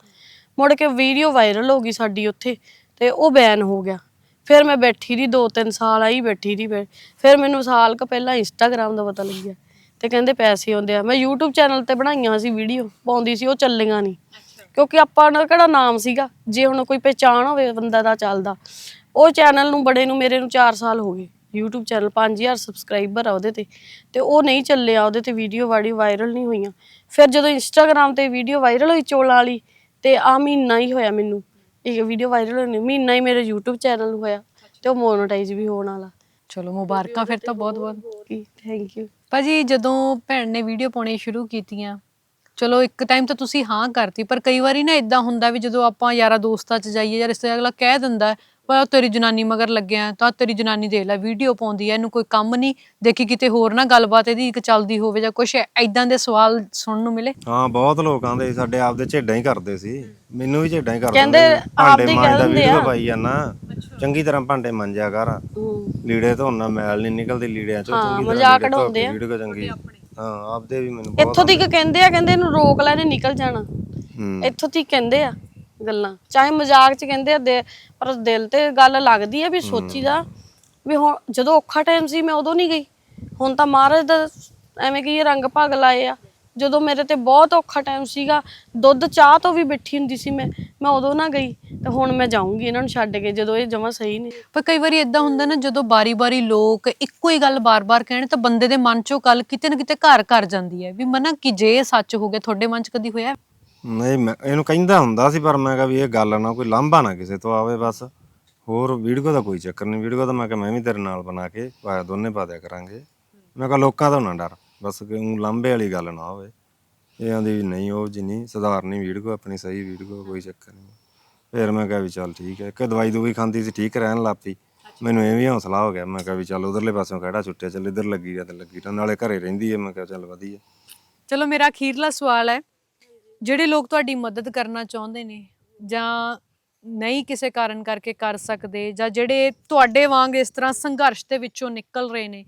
ਮੁੜ ਕੇ ਵੀਡੀਓ ਵਾਇਰਲ ਹੋ ਗਈ ਸਾਡੀ ਉੱਥੇ ਤੇ ਉਹ ਬੈਨ ਹੋ ਗਿਆ। ਫਿਰ ਮੈਂ ਬੈਠੀ ਰਹੀ 2-3 ਸਾਲ ਆਈ ਬੈਠੀ ਰਹੀ ਫਿਰ- ਫਿਰ ਮੈਨੂੰ ਸਾਲ ਕ ਪਹਿਲਾਂ ਇੰਸਟਾਗ੍ਰam ਦਾ ਪਤਾ ਲੱਗਿਆ ਤੇ ਕਹਿੰਦੇ ਪੈਸੇ ਆਉਂਦੇ ਆ। ਮੈਂ YouTube ਚੈਨਲ ਤੇ ਬਣਾਈਆਂ ਸੀ ਵੀਡੀਓ ਪਾਉਂਦੀ ਸੀ ਉਹ ਚੱਲੀਆਂ ਨਹੀਂ। ਕਿਉਂਕਿ ਆਪਾਂ ਦਾ ਕਿਹੜਾ ਨਾਮ ਸੀਗਾ? ਜੇ ਹੁਣ ਕੋਈ ਪਹਿਚਾਣ ਹੋਵੇ ਬੰਦਾ ਦਾ ਚੱਲਦਾ। ਉਹ ਚੈਨਲ ਨੂੰ ਬੜੇ ਨੂੰ ਮੇਰੇ ਨੂੰ 4 ਸਾਲ ਹੋ ਗਏ। YouTube ਚੈਨਲ 5000 ਸਬਸਕ੍ਰਾਈਬਰ ਆ ਉਹਦੇ ਤੇ। ਤੇ ਉਹ ਨਹੀਂ ਚੱਲਿਆ ਉਹਦੇ ਤੇ ਵੀਡੀਓ ਵਾੜੀ ਵਾਇਰਲ ਨਹੀਂ ਹੋਈਆਂ। ਫਿਰ ਜਦੋਂ ਇੰਸਟਾਗ੍ਰam ਤੇ ਵੀਡੀਓ ਵਾਇਰਲ ਹੋਈ ਚੋਲਾਂ ਵਾਲੀ ਤੇ ਆ ਮਹੀਨਾ ਹੀ ਹੋਇਆ ਮੈਨੂੰ। ਇਹ ਵੀਡੀਓ ਵਾਇਰਲ ਹੋਣੀ ਮਹੀਨਾ ਹੀ ਮੇਰੇ YouTube ਚੈਨਲ ਹੋਇਆ ਤੇ ਉਹ ਮੋਨੇਟਾਈਜ਼ ਵੀ ਹੋਣ ਵਾਲਾ। ਚਲੋ ਮੁਬਾਰਕਾਂ ਫਿਰ ਤਾਂ ਬਹੁਤ ਬਹੁਤ। ਕੀ ਥੈਂਕ ਯੂ ਭਾਜੀ ਜਦੋਂ ਭੈਣ ਨੇ ਵੀਡੀਓ ਪਾਉਣੀ ਸ਼ੁਰੂ ਕੀਤੀਆਂ ਚਲੋ ਇੱਕ ਟਾਈਮ ਤਾਂ ਤੁਸੀਂ ਹਾਂ ਕਰਤੀ ਪਰ ਕਈ ਵਾਰੀ ਨਾ ਇਦਾਂ ਹੁੰਦਾ ਵੀ ਜਦੋਂ ਆਪਾਂ ਯਾਰਾ ਦੋਸਤਾਂ 'ਚ ਜਾਈਏ ਜਾਂ ਰਿਸ਼ਤੇ ਅਗਲਾ ਕਹਿ ਦਿੰਦਾ ਵਾ ਤੇਰੀ ਜਨਾਨੀ ਮਗਰ ਲੱਗਿਆ ਤਾਂ ਤੇਰੀ ਜਨਾਨੀ ਦੇਖ ਲੈ ਵੀਡੀਓ ਪਾਉਂਦੀ ਐ ਇਹਨੂੰ ਕੋਈ ਕੰਮ ਨਹੀਂ ਦੇਖੀ ਕਿਤੇ ਹੋਰ ਨਾ ਗੱਲਬਾਤ ਇਹਦੀ ਇੱਕ ਚੱਲਦੀ ਹੋਵੇ ਜਾਂ ਕੁਝ ਐਦਾਂ ਦੇ ਸਵਾਲ ਸੁਣਨ ਨੂੰ ਮਿਲੇ। ਹਾਂ ਬਹੁਤ ਲੋਕ ਆਂਦੇ ਸਾਡੇ ਆਪਦੇ ਝੇਡਾਂ ਹੀ ਕਰਦੇ ਸੀ ਮੈਨੂੰ ਵੀ ਝੇਡਾਂ ਹੀ ਕਰਦੇ ਕਹਿੰਦੇ ਆਪਦੇ ਹੀ ਮਾਂਜਦਾ ਕਹਿ ਦਿੰਦੇ ਵੀਡੀਓ। ਪਾਈ ਜਾਣਾ ਚੰਗੀ ਤਰ੍ਹਾਂ ਭਾਂਡੇ ਮੰਜਿਆ ਕਰ। ਲੀੜੇ ਧੋਣਾ ਮੈਲ ਨਹੀਂ ਨਿਕਲਦੀ ਲੀੜਿਆਂ ਚੋਂ ਹਾਂ, ਚੰਗੀ ਤਰ੍ਹਾਂ ਮਜ਼ਾਕ ਉਡਾਉਂਦੇ ਆ। ਵੀਡੀਓ ਚੰਗੀ। ਹਾਂ ਆਪਦੇ ਵੀ ਮੈਨੂੰ ਬਹੁਤ ਇੱਥੋਂ ਤੱਕ ਕਹਿੰਦੇ ਆ ਕਹਿੰਦੇ ਇਹਨੂੰ ਰੋਕ ਲੈ ਨੇ ਨਿਕਲ ਜਾਣਾ। ਹੂੰ। ਇੱਥੋਂ ਤੱਕ ਕਹਿੰਦੇ ਆ। ਗੱਲਾਂ। ਚਾਹੇ ਮਜ਼ਾਕ 'ਚ ਕਹਿੰਦੇ ਆ ਦੇ- ਪਰ ਦਿਲ ਤੇ ਗੱਲ ਲੱਗਦੀ ਆ ਵੀ ਸੋਚੀਦਾ ਵੀ ਹੁਣ ਜਦੋਂ ਔਖਾ ਟਾਈਮ ਸੀ ਮੈਂ ਉਦੋਂ ਨਹੀਂ ਗਈ। ਹੁਣ ਤਾਂ ਮਹਾਰਾਜ ਦਾ ਐਵੇਂ ਕਿ ਰੰਗ ਭਾਗ ਲਾਏ ਆ। ਜਦੋਂ ਮੇਰੇ ਤੇ ਬਹੁਤ ਔਖਾ ਟਾਈਮ ਸੀਗਾ ਦੁੱਧ ਚਾਹ ਤੋਂ ਵੀ ਬਿੱਠੀ ਹੁੰਦੀ ਸੀ ਮੈਂ ਮੈਂ ਉਦੋਂ ਨਾ ਗਈ। ਤੇ ਹੁਣ ਮੈਂ ਜਾਊਂਗੀ ਇਹਨਾਂ ਨੂੰ ਛੱਡ ਕੇ ਜਦੋਂ ਇਹ ਜਮਾ ਸਹੀ ਨੇ ਪਰ ਕਈ ਵਾਰੀ ਇਦਾਂ ਹੁੰਦਾ ਨਾ ਜਦੋਂ ਬਾਰੀ-ਬਾਰੀ ਲੋਕ ਇੱਕੋ ਹੀ ਗੱਲ ਬਾਰ-ਬਾਰ ਕਹਿਣ ਤਾਂ ਬੰਦੇ ਦੇ ਮਨ 'ਚੋਂ ਗੱਲ ਕਿਤੇ ਨਾ ਕਿਤੇ ਘਰ ਕਰ ਜਾਂਦੀ ਹੈ। ਵੀ ਮਨਾ ਕਿ ਜੇ ਇਹ ਸੱਚ ਹੋ ਗਿਆ ਤੁਹਾਡੇ ਮਨ 'ਚ ਕਦੀ ਹੋਇਆ? ਨਹੀਂ ਮੈਂ ਇਹਨੂੰ ਕਹਿੰਦਾ ਹੁੰਦਾ ਸੀ ਪਰ ਮੈਂ ਕਿਹਾ ਵੀ ਇਹ ਗੱਲ ਨਾ ਕੋਈ ਲਾਂਭਾ ਨਾ ਕਿਸੇ ਤੋਂ ਆਵੇ ਬਸ। ਹੋਰ ਵੀਡੀਓ ਦਾ ਕੋਈ ਚੱਕਰ ਨਹੀਂ ਵੀਡੀਓ ਦਾ ਮੈਂ ਕਿਹਾ ਮੈਂ ਵੀ ਤੇਰੇ ਨਾਲ ਬਣਾ ਕੇ ਪਾ ਦੋਨੇ ਪਾ ਦਿਆ ਕਰਾਂਗੇ। ਮੈਂ ਕਿਹਾ ਲੋਕਾਂ ਤੋਂ ਨਾ ਡਰ ਬਸ ਕਿ ਊਂ ਲਾਂਭੇ ਵਾਲੀ ਗੱਲ ਨਾ ਹੋਵੇ। ਇਹ ਆਂਦੀ ਵੀ ਨਹੀਂ ਉਹ ਜਿੰਨੀ ਸਧਾਰਨੀ ਵੀਡੀਓ ਆਪਣੀ ਸਹੀ ਵੀਡੀਓ ਕੋਈ ਚੱਕਰ ਨਹੀਂ। ਫਿਰ ਮੈਂ ਕਿਹਾ ਵੀ ਚੱਲ ਠੀਕ ਹੈ ਕਿ ਦਵਾਈ ਦੂਈ ਖਾਂਦੀ ਸੀ ਠੀਕ ਰਹਿਣ ਲੱਗ ਪਈ। ਮੈਨੂੰ ਇਹ ਵੀ ਹੌਸਲਾ ਹੋ ਗਿਆ ਮੈਂ ਕਿਹਾ ਵੀ ਚੱਲ ਉਧਰਲੇ ਪਾਸਿਓਂ ਕਿਹੜਾ ਛੁੱਟਿਆ ਚੱਲ ਇੱਧਰ ਲੱਗੀ ਜਾਂ ਤੇ ਲੱਗੀ ਤਾਂ ਨਾਲੇ ਘਰੇ ਰਹਿੰਦੀ ਹੈ ਮੈਂ ਕਿਹਾ ਚੱਲ ਵਧੀਆ। ਚਲੋ ਮੇਰਾ ਅਖੀਰਲਾ ਸਵਾਲ ਹੈ ਜਿਹੜੇ ਲੋਕ ਤੁਹਾਡੀ ਮਦਦ ਕਰਨਾ ਚਾਹੁੰਦੇ ਨੇ ਜਾਂ ਨਹੀਂ ਕਿਸੇ ਕਾਰਨ ਕਰਕੇ ਕਰ ਸਕਦੇ ਜਾਂ ਜਿਹੜੇ ਤੁਹਾਡੇ ਵਾਂਗ ਇਸ ਤਰ੍ਹਾਂ ਸੰਘਰਸ਼ ਦੇ ਵਿੱਚੋਂ ਨਿਕਲ ਰਹੇ ਨੇ,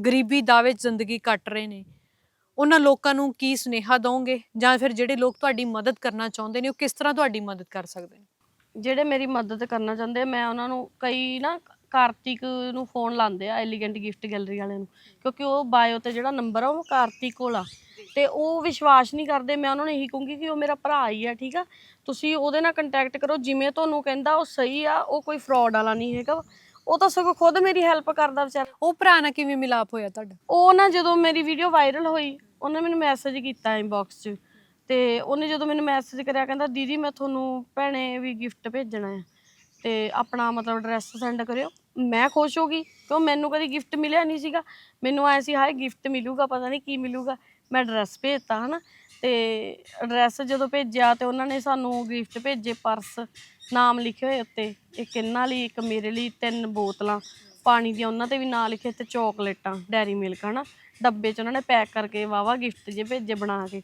ਗਰੀਬੀ ਦਾ ਵਿੱਚ ਜ਼ਿੰਦਗੀ ਕੱਟ ਰਹੇ ਨੇ, ਉਹਨਾਂ ਲੋਕਾਂ ਨੂੰ ਕੀ ਸੁਨੇਹਾ ਦਵੋਗੇ ਜਾਂ ਫਿਰ ਜਿਹੜੇ ਲੋਕ ਤੁਹਾਡੀ ਮਦਦ ਕਰਨਾ ਚਾਹੁੰਦੇ ਨੇ ਉਹ ਕਿਸ ਤਰ੍ਹਾਂ ਤੁਹਾਡੀ ਮਦਦ ਕਰ ਸਕਦੇ ਨੇ? ਜਿਹੜੇ ਮੇਰੀ ਮਦਦ ਕਰਨਾ ਚਾਹੁੰਦੇ ਮੈਂ ਉਹਨਾਂ ਨੂੰ ਕਈ ਨਾ ਕਾਰਤਿਕ ਨੂੰ ਫੋਨ ਲਾਉਂਦੇ ਆ ਐਲੀਗੈਂਟ ਗਿਫਟ ਗੈਲਰੀ ਵਾਲਿਆਂ ਨੂੰ ਕਿਉਂਕਿ ਉਹ ਬਾਇਓ ਤੇ ਜਿਹੜਾ ਨੰਬਰ ਆ ਉਹ ਕਾਰਤਿਕ ਕੋਲ ਆ। ਤੇ ਉਹ ਵਿਸ਼ਵਾਸ ਨਹੀਂ ਕਰਦੇ ਮੈਂ ਉਹਨਾਂ ਨੂੰ ਇਹੀ ਕਹੂੰਗੀ ਕਿ ਉਹ ਮੇਰਾ ਭਰਾ ਹੀ ਆ ਠੀਕ ਆ? ਤੁਸੀਂ ਉਹਦੇ ਨਾਲ ਕੰਟੈਕਟ ਕਰੋ ਜਿਵੇਂ ਤੁਹਾਨੂੰ ਕਹਿੰਦਾ ਉਹ ਸਹੀ ਆ ਉਹ ਕੋਈ ਫਰਾਡ ਵਾਲਾ ਨਹੀਂ ਹੈਗਾ। ਉਹ ਤਾਂ ਸਗੋਂ ਖੁਦ ਮੇਰੀ ਹੈਲਪ ਕਰਦਾ ਵਿਚਾਰਾ। ਉਹ ਭਰਾ ਨਾਲ ਕਿਵੇਂ ਮਿਲਾਪ ਹੋਇਆ ਤੁਹਾਡਾ? ਉਹ ਨਾ ਜਦੋਂ ਮੇਰੀ ਵੀਡੀਓ ਵਾਇਰਲ ਹੋਈ ਉਹਨੇ ਮੈਨੂੰ ਮੈਸੇਜ ਕੀਤਾ ਇਨਬਾਕਸ 'ਚ। ਤੇ ਉਹਨੇ ਜਦੋਂ ਮੈਨੂੰ ਮੈਸੇਜ ਕਰਿਆ ਕਹਿੰਦਾ ਦੀਦੀ ਮੈਂ ਤੁਹਾਨੂੰ ਭੈਣੇ ਵੀ ਗਿਫਟ ਭੇਜਣਾ ਹੈ ਤੇ ਆਪਣਾ ਮਤਲਬ ਐਡਰੈਸ ਸੈਂਡ ਕਰਿਓ। ਮੈਂ ਖੁਸ਼ ਹੋ ਗਈ ਕਿਉਂ? ਮੈਨੂੰ ਕਦੀ ਗਿਫਟ ਮਿਲਿਆ ਨਹੀਂ ਸੀਗਾ। ਮੈਨੂੰ ਆਇਆ ਸੀ, ਹਾਏ ਗਿਫਟ ਮਿਲੂਗਾ, ਪਤਾ ਨਹੀਂ ਕੀ ਮਿਲੂਗਾ। ਮੈਂ ਐਡਰੈਸ ਭੇਜਤਾ, ਹਨਾ। ਤੇ ਐਡਰੈਸ ਜਦੋਂ ਭੇਜਿਆ ਤੇ ਉਹਨਾਂ ਨੇ ਸਾਨੂੰ ਗਿਫਟ ਭੇਜੇ ਪਰਸ, ਨਾਮ ਲਿਖੇ ਹੋਏ ਉੱਤੇ। ਇੱਕ ਇਹਨਾਂ ਲਈ, ਇੱਕ ਮੇਰੇ ਲਈ, ਤਿੰਨ ਬੋਤਲਾਂ। ਪਾਣੀ ਦੀਆਂ ਉਹਨਾਂ ਤੇ ਵੀ ਨਾਂ ਲਿਖੇ ਤੇ ਚਾਕਲੇਟਾਂ ਡੈਰੀ ਮਿਲਕ ਹਨਾ। ਡੱਬੇ 'ਚ ਉਹਨਾਂ ਨੇ ਪੈਕ ਕਰਕੇ ਵਾਵਾ ਗਿਫਟ ਜੇ ਭੇਜੇ ਬਣਾ ਕੇ।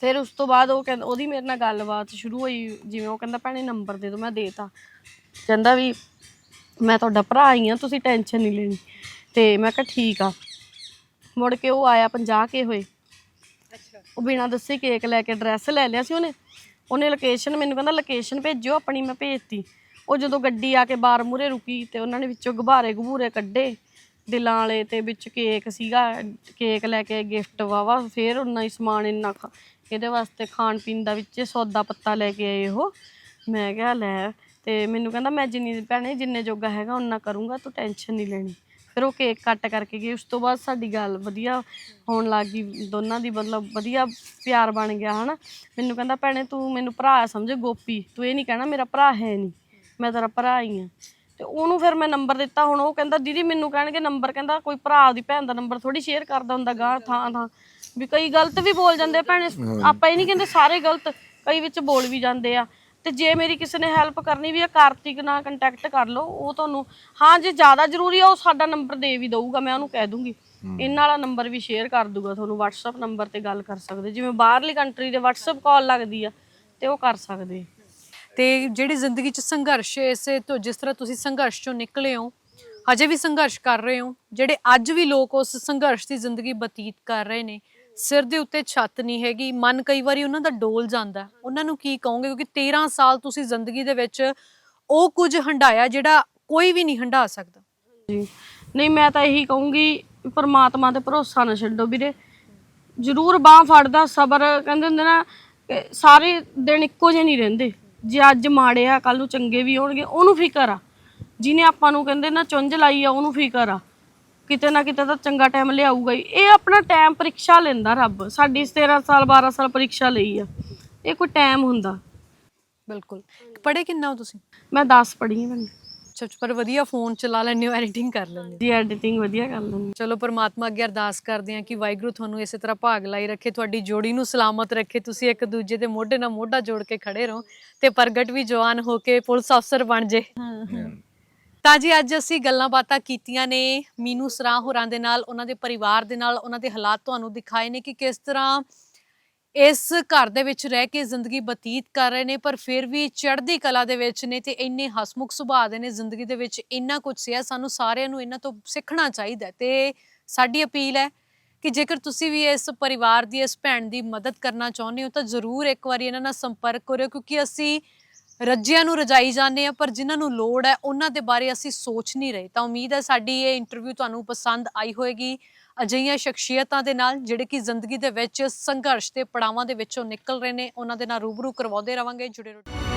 ਫਿਰ ਉਸ ਤੋਂ ਬਾਅਦ ਉਹ ਕਹਿੰਦਾ, ਉਹਦੀ ਮੇਰੇ ਨਾਲ ਗੱਲਬਾਤ ਸ਼ੁਰੂ ਹੋਈ। ਜਿਵੇਂ ਉਹ ਕਹਿੰਦਾ, ਭੈਣੇ, ਨੰਬਰ ਦੇ ਦਿਓ ਮੈਂ ਦੇਤਾ। ਕਹਿੰਦਾ ਵੀ ਮੈਂ ਤੁਹਾਡਾ ਭਰਾ ਹੀ ਆ ਤੁਸੀਂ ਟੈਨਸ਼ਨ ਨਹੀਂ ਲੈਣੀ। ਤੇ ਮੈਂ ਕਿਹਾ ਠੀਕ ਆ। ਮੁੜ ਕੇ ਉਹ ਆਇਆ 50 ਕੇ ਹੋਏ। ਉਹ ਬਿਨਾਂ ਦੱਸੇ ਕੇਕ ਲੈ ਕੇ ਐਡਰੈਸ ਲੈ ਲਿਆ ਸੀ ਉਹਨੇ। ਉਹਨੇ ਲੋਕੇਸ਼ਨ ਮੈਨੂੰ ਕਹਿੰਦਾ ਲੋਕੇਸ਼ਨ ਭੇਜਿਓ ਆਪਣੀ ਮੈਂ ਭੇਜਤੀ। ਉਹ ਜਦੋਂ ਗੱਡੀ ਆ ਕੇ ਬਾਰ ਮੂਰੇ ਰੁਕੀ ਤੇ ਉਹਨਾਂ ਨੇ ਵਿੱਚੋਂ ਗੁਬਾਰੇ ਗਬੂਰੇ ਕੱਢੇ। ਦਿਲਾਂ ਵਾਲੇ ਤੇ ਵਿੱਚ ਕੇਕ ਸੀਗਾ ਕੇਕ ਲੈ ਕੇ ਗਿਫਟ ਵਾਵਾ ਫੇਰ ਉਨਾ ਹੀ ਸਮਾਨ ਇੰਨਾ ਖਾ- ਇਹਦੇ ਵਾਸਤੇ ਖਾਣ ਪੀਣ ਦਾ ਵਿੱਚ ਸੌਦਾ ਪੱਤਾ ਲੈ ਕੇ ਆਏ ਉਹ। ਮੈਂ ਕਿਹਾ ਲੈ ਤੇ ਮੈਨੂੰ ਕਹਿੰਦਾ ਮੈਂ ਜਿੰਨੀ ਭੈਣੇ ਜਿੰਨੇ ਜੋਗਾ ਹੈਗਾ ਉਨਾ ਕਰੂੰਗਾ ਤੂੰ ਟੈਨਸ਼ਨ ਨਹੀਂ ਲੈਣੀ। ਫਿਰ ਉਹ ਕੇਕ ਕੱਟ ਕਰਕੇ ਗਏ ਉਸ ਤੋਂ ਬਾਅਦ ਸਾਡੀ ਗੱਲ ਵਧੀਆ ਹੋਣ ਲੱਗ ਗਈ। ਦੋਨਾਂ ਦੀ ਮਤਲਬ ਵਧੀਆ ਪਿਆਰ ਬਣ ਗਿਆ ਹਨਾ। ਮੈਨੂੰ ਕਹਿੰਦਾ ਭੈਣੇ ਤੂੰ ਮੈਨੂੰ ਭਰਾ ਸਮਝ ਗੋਪੀ। ਤੂੰ ਇਹ ਨਹੀਂ ਕਹਿਣਾ ਮੇਰਾ ਭਰਾ ਹੈ ਨਹੀਂ ਮੈਂ ਤੇਰਾ ਭਰਾ ਹੀ ਆ। ਤੇ ਉਹਨੂੰ ਫਿਰ ਮੈਂ ਨੰਬਰ ਦਿੱਤਾ। ਹੁਣ ਉਹ ਕਹਿੰਦਾ ਦੀਦੀ ਮੈਨੂੰ ਕਹਿਣਗੇ ਨੰਬਰ। ਕਹਿੰਦਾ ਕੋਈ ਭਰਾ ਦੀ ਭੈਣ ਦਾ ਨੰਬਰ ਥੋੜੀ ਸ਼ੇਅਰ ਕਰਦਾ ਹੁੰਦਾ ਗਾਂ ਥਾਂ ਥਾਂ। ਵੀ ਕਈ ਗਲਤ ਵੀ ਬੋਲ ਜਾਂਦੇ ਆ ਭੈਣੇ। ਆਪਾਂ ਇਹ ਨਹੀਂ ਕਹਿੰਦੇ ਸਾਰੇ ਗਲਤ। ਕਈ ਵਿੱਚ ਬੋਲ ਵੀ ਜਾਂਦੇ ਆ। ਤੇ ਜੇ ਮੇਰੀ ਕਿਸੇ ਨੇ ਹੈਲਪ ਕਰਨੀ ਵੀ ਆ ਕਾਰਤਿਕ ਨਾਲ ਕੰਟੈਕਟ ਕਰ ਲਓ ਉਹ ਤੁਹਾਨੂੰ ਹਾਂ ਜੇ ਜ਼ਿਆਦਾ ਜ਼ਰੂਰੀ ਆ ਉਹ ਸਾਡਾ ਨੰਬਰ ਦੇ ਵੀ ਦਊਗਾ ਮੈਂ ਉਹਨੂੰ ਕਹਿ ਦੂੰਗੀ। ਇਹਨਾਂ ਵਾਲਾ ਨੰਬਰ ਵੀ ਸ਼ੇਅਰ ਕਰ ਦੂਗਾ ਤੁਹਾਨੂੰ WhatsApp ਨੰਬਰ ਤੇ ਗੱਲ ਕਰ ਸਕਦੇ। ਜਿਵੇਂ ਬਾਹਰਲੀ ਕੰਟਰੀ ਦੇ WhatsApp ਕਾਲ ਲੱਗਦੀ ਆ ਤੇ ਉਹ ਕਰ ਸਕਦੇ ਤੇ ਜਿਹੜੀ ਜ਼ਿੰਦਗੀ 'ਚ ਸੰਘਰਸ਼ ਹੈ, ਇਸੇ ਤੋਂ ਜਿਸ ਤਰ੍ਹਾਂ ਤੁਸੀਂ ਸੰਘਰਸ਼ 'ਚੋਂ ਨਿਕਲੇ ਹੋ ਹਜੇ ਵੀ ਸੰਘਰਸ਼ ਕਰ ਰਹੇ ਹੋ ਜਿਹੜੇ ਅੱਜ ਵੀ ਲੋਕ ਉਸ ਸੰਘਰਸ਼ ਦੀ ਜ਼ਿੰਦਗੀ ਬਤੀਤ ਕਰ ਰਹੇ ਨੇ ਸਿਰ ਦੇ ਉੱਤੇ ਛੱਤ ਨਹੀਂ ਹੈਗੀ, ਮਨ ਕਈ ਵਾਰੀ ਉਹਨਾਂ ਦਾ ਡੋਲ ਜਾਂਦਾ ਉਹਨਾਂ ਨੂੰ ਕੀ ਕਹੋਗੇ? ਕਿਉਂਕਿ 13 ਸਾਲ ਤੁਸੀਂ ਜ਼ਿੰਦਗੀ ਦੇ ਵਿੱਚ ਉਹ ਕੁਝ ਹੰਡਾਇਆ ਜਿਹੜਾ ਕੋਈ ਵੀ ਨਹੀਂ ਹੰਡਾ ਸਕਦਾ। ਜੀ। ਨਹੀਂ, ਮੈਂ ਤਾਂ ਇਹੀ ਕਹੂੰਗੀ, ਪਰਮਾਤਮਾ ਤੇ ਭਰੋਸਾ ਨਾ ਛੱਡੋ ਵੀਰੇ। ਜ਼ਰੂਰ ਬਾਹ ਫੜਦਾ, ਸਬਰ, ਕਹਿੰਦੇ ਹੁੰਦੇ ਨਾ ਸਾਰੇ ਦਿਨ ਇੱਕੋ ਜਿਹੇ ਨਹੀਂ ਰਹਿੰਦੇ। ਜੇ ਅੱਜ ਮਾੜੇ ਆ ਕੱਲ ਨੂੰ ਚੰਗੇ ਵੀ ਹੋਣਗੇ, ਉਹਨੂੰ ਫਿਕਰ ਆ। ਜਿਹਨੇ ਆਪਾਂ ਨੂੰ ਕਹਿੰਦੇ ਨਾ, ਚੁੰਝ ਲਾਈ ਆ, ਉਹਨੂੰ ਫਿਕਰ ਆ। ਕਿਤੇ ਨਾ ਕਿਤੇ ਤਾਂ ਚੰਗਾ ਟਾਈਮ ਲਿਆਊਗਾ ਹੀ। ਇਹ ਆਪਣਾ ਟਾਈਮ ਪ੍ਰੀਖਿਆ ਲੈਂਦਾ ਰੱਬ। ਸਾਡੀ 13 ਸਾਲ 12 ਸਾਲ ਪ੍ਰੀਖਿਆ ਲਈ ਆ। ਇਹ ਕੋਈ ਟਾਈਮ ਹੁੰਦਾ। ਬਿਲਕੁਲ। ਪੜ੍ਹੇ ਕਿੰਨਾ ਹੋ ਤੁਸੀਂ? ਮੈਂ 10 ਪੜ੍ਹੀ ਹਾਂ ਅੱਛਾ ਪਰ ਵਧੀਆ ਫੋਨ ਚਲਾ ਲੈਂਦੇ ਹੋ ਐਡੀਟਿੰਗ ਕਰ ਲੈਂਦੇ ਹੋ। ਜੀ ਐਡੀਟਿੰਗ ਵਧੀਆ ਕਰ ਲੈਂਦੀ ਚਲੋ ਪਰਮਾਤਮਾ ਅੱਗੇ ਅਰਦਾਸ ਕਰਦੇ ਹਾਂ ਕਿ ਵਾਹਿਗੁਰੂ ਤੁਹਾਨੂੰ ਇਸੇ ਤਰ੍ਹਾਂ ਭਾਗ ਲਾਈ ਰੱਖੇ ਤੁਹਾਡੀ ਜੋੜੀ ਨੂੰ ਸਲਾਮਤ ਰੱਖੇ। ਤੁਸੀਂ ਇੱਕ ਦੂਜੇ ਦੇ ਮੋਢੇ ਨਾਲ ਮੋਢਾ ਜੋੜ ਕੇ ਖੜੇ ਰਹੋ ਤੇ ਪ੍ਰਗਟ ਵੀ ਜਵਾਨ ਹੋ ਕੇ ਪੁਲਿਸ ਅਫਸਰ ਬਣ ਜੇ। ਤਾਂ ਜੀ ਅੱਜ ਅਸੀਂ ਗੱਲਾਂ ਬਾਤਾਂ ਕੀਤੀਆਂ ਨੇ ਮੀਨੂ ਸਰਾਂ ਹੋਰਾਂ ਦੇ ਨਾਲ, ਉਹਨਾਂ ਦੇ ਪਰਿਵਾਰ ਦੇ ਨਾਲ, ਉਹਨਾਂ ਦੇ ਹਾਲਾਤ ਤੁਹਾਨੂੰ ਦਿਖਾਏ ਨੇ ਕਿ ਕਿਸ ਤਰ੍ਹਾਂ ਇਸ ਘਰ ਦੇ ਵਿੱਚ ਰਹਿ ਕੇ ਜ਼ਿੰਦਗੀ ਬਤੀਤ ਕਰ ਰਹੇ ਨੇ, ਪਰ ਫਿਰ ਵੀ ਚੜ੍ਹਦੀ ਕਲਾ ਦੇ ਵਿੱਚ ਨੇ ਤੇ ਇੰਨੇ ਹਸਮੁਖ ਸੁਭਾਅ ਦੇ ਨੇ, ਜ਼ਿੰਦਗੀ ਦੇ ਵਿੱਚ ਇੰਨਾ ਕੁਝ ਸਿਆ ਸਾਨੂੰ ਸਾਰਿਆਂ ਨੂੰ ਇਹਨਾਂ ਤੋਂ ਸਿੱਖਣਾ ਚਾਹੀਦਾ ਹੈ ਤੇ ਸਾਡੀ ਅਪੀਲ ਹੈ ਕਿ ਜੇਕਰ ਤੁਸੀਂ ਵੀ ਇਸ ਪਰਿਵਾਰ ਦੀ, ਇਸ ਭੈਣ ਦੀ ਮਦਦ ਕਰਨਾ ਚਾਹੁੰਦੇ ਹੋ ਤਾਂ ਜ਼ਰੂਰ ਇੱਕ ਵਾਰੀ ਇਹਨਾਂ ਨਾਲ ਸੰਪਰਕ ਕਰਿਓ, ਕਿਉਂਕਿ ਅਸੀਂ ਰੱਜਿਆਂ ਨੂੰ ਰਜਾਈ ਜਾਂਦੇ ਆ ਪਰ ਜਿਨ੍ਹਾਂ ਨੂੰ ਲੋੜ ਹੈ, ਉਹਨਾਂ ਦੇ ਬਾਰੇ ਅਸੀਂ ਸੋਚ ਨਹੀਂ ਰਹੇ। ਤਾਂ ਉਮੀਦ ਹੈ ਸਾਡੀ ਇਹ ਇੰਟਰਵਿਊ ਤੁਹਾਨੂੰ ਪਸੰਦ ਆਈ ਹੋਵੇਗੀ ਅਜਿਹੀਆਂ ਸ਼ਖਸੀਅਤਾਂ ਦੇ ਨਾਲ ਜਿਹੜੇ ਕਿ ਜ਼ਿੰਦਗੀ ਦੇ ਵਿੱਚ ਸੰਘਰਸ਼ ਦੇ ਪੜਾਵਾਂ ਦੇ ਵਿੱਚੋਂ ਨਿਕਲ ਰਹੇ ਨੇ, ਉਹਨਾਂ ਦੇ ਨਾਲ ਰੂਬਰੂ ਕਰਵਾਉਂਦੇ ਰਵਾਂਗੇ। ਜੁੜੇ ਰਹੋ।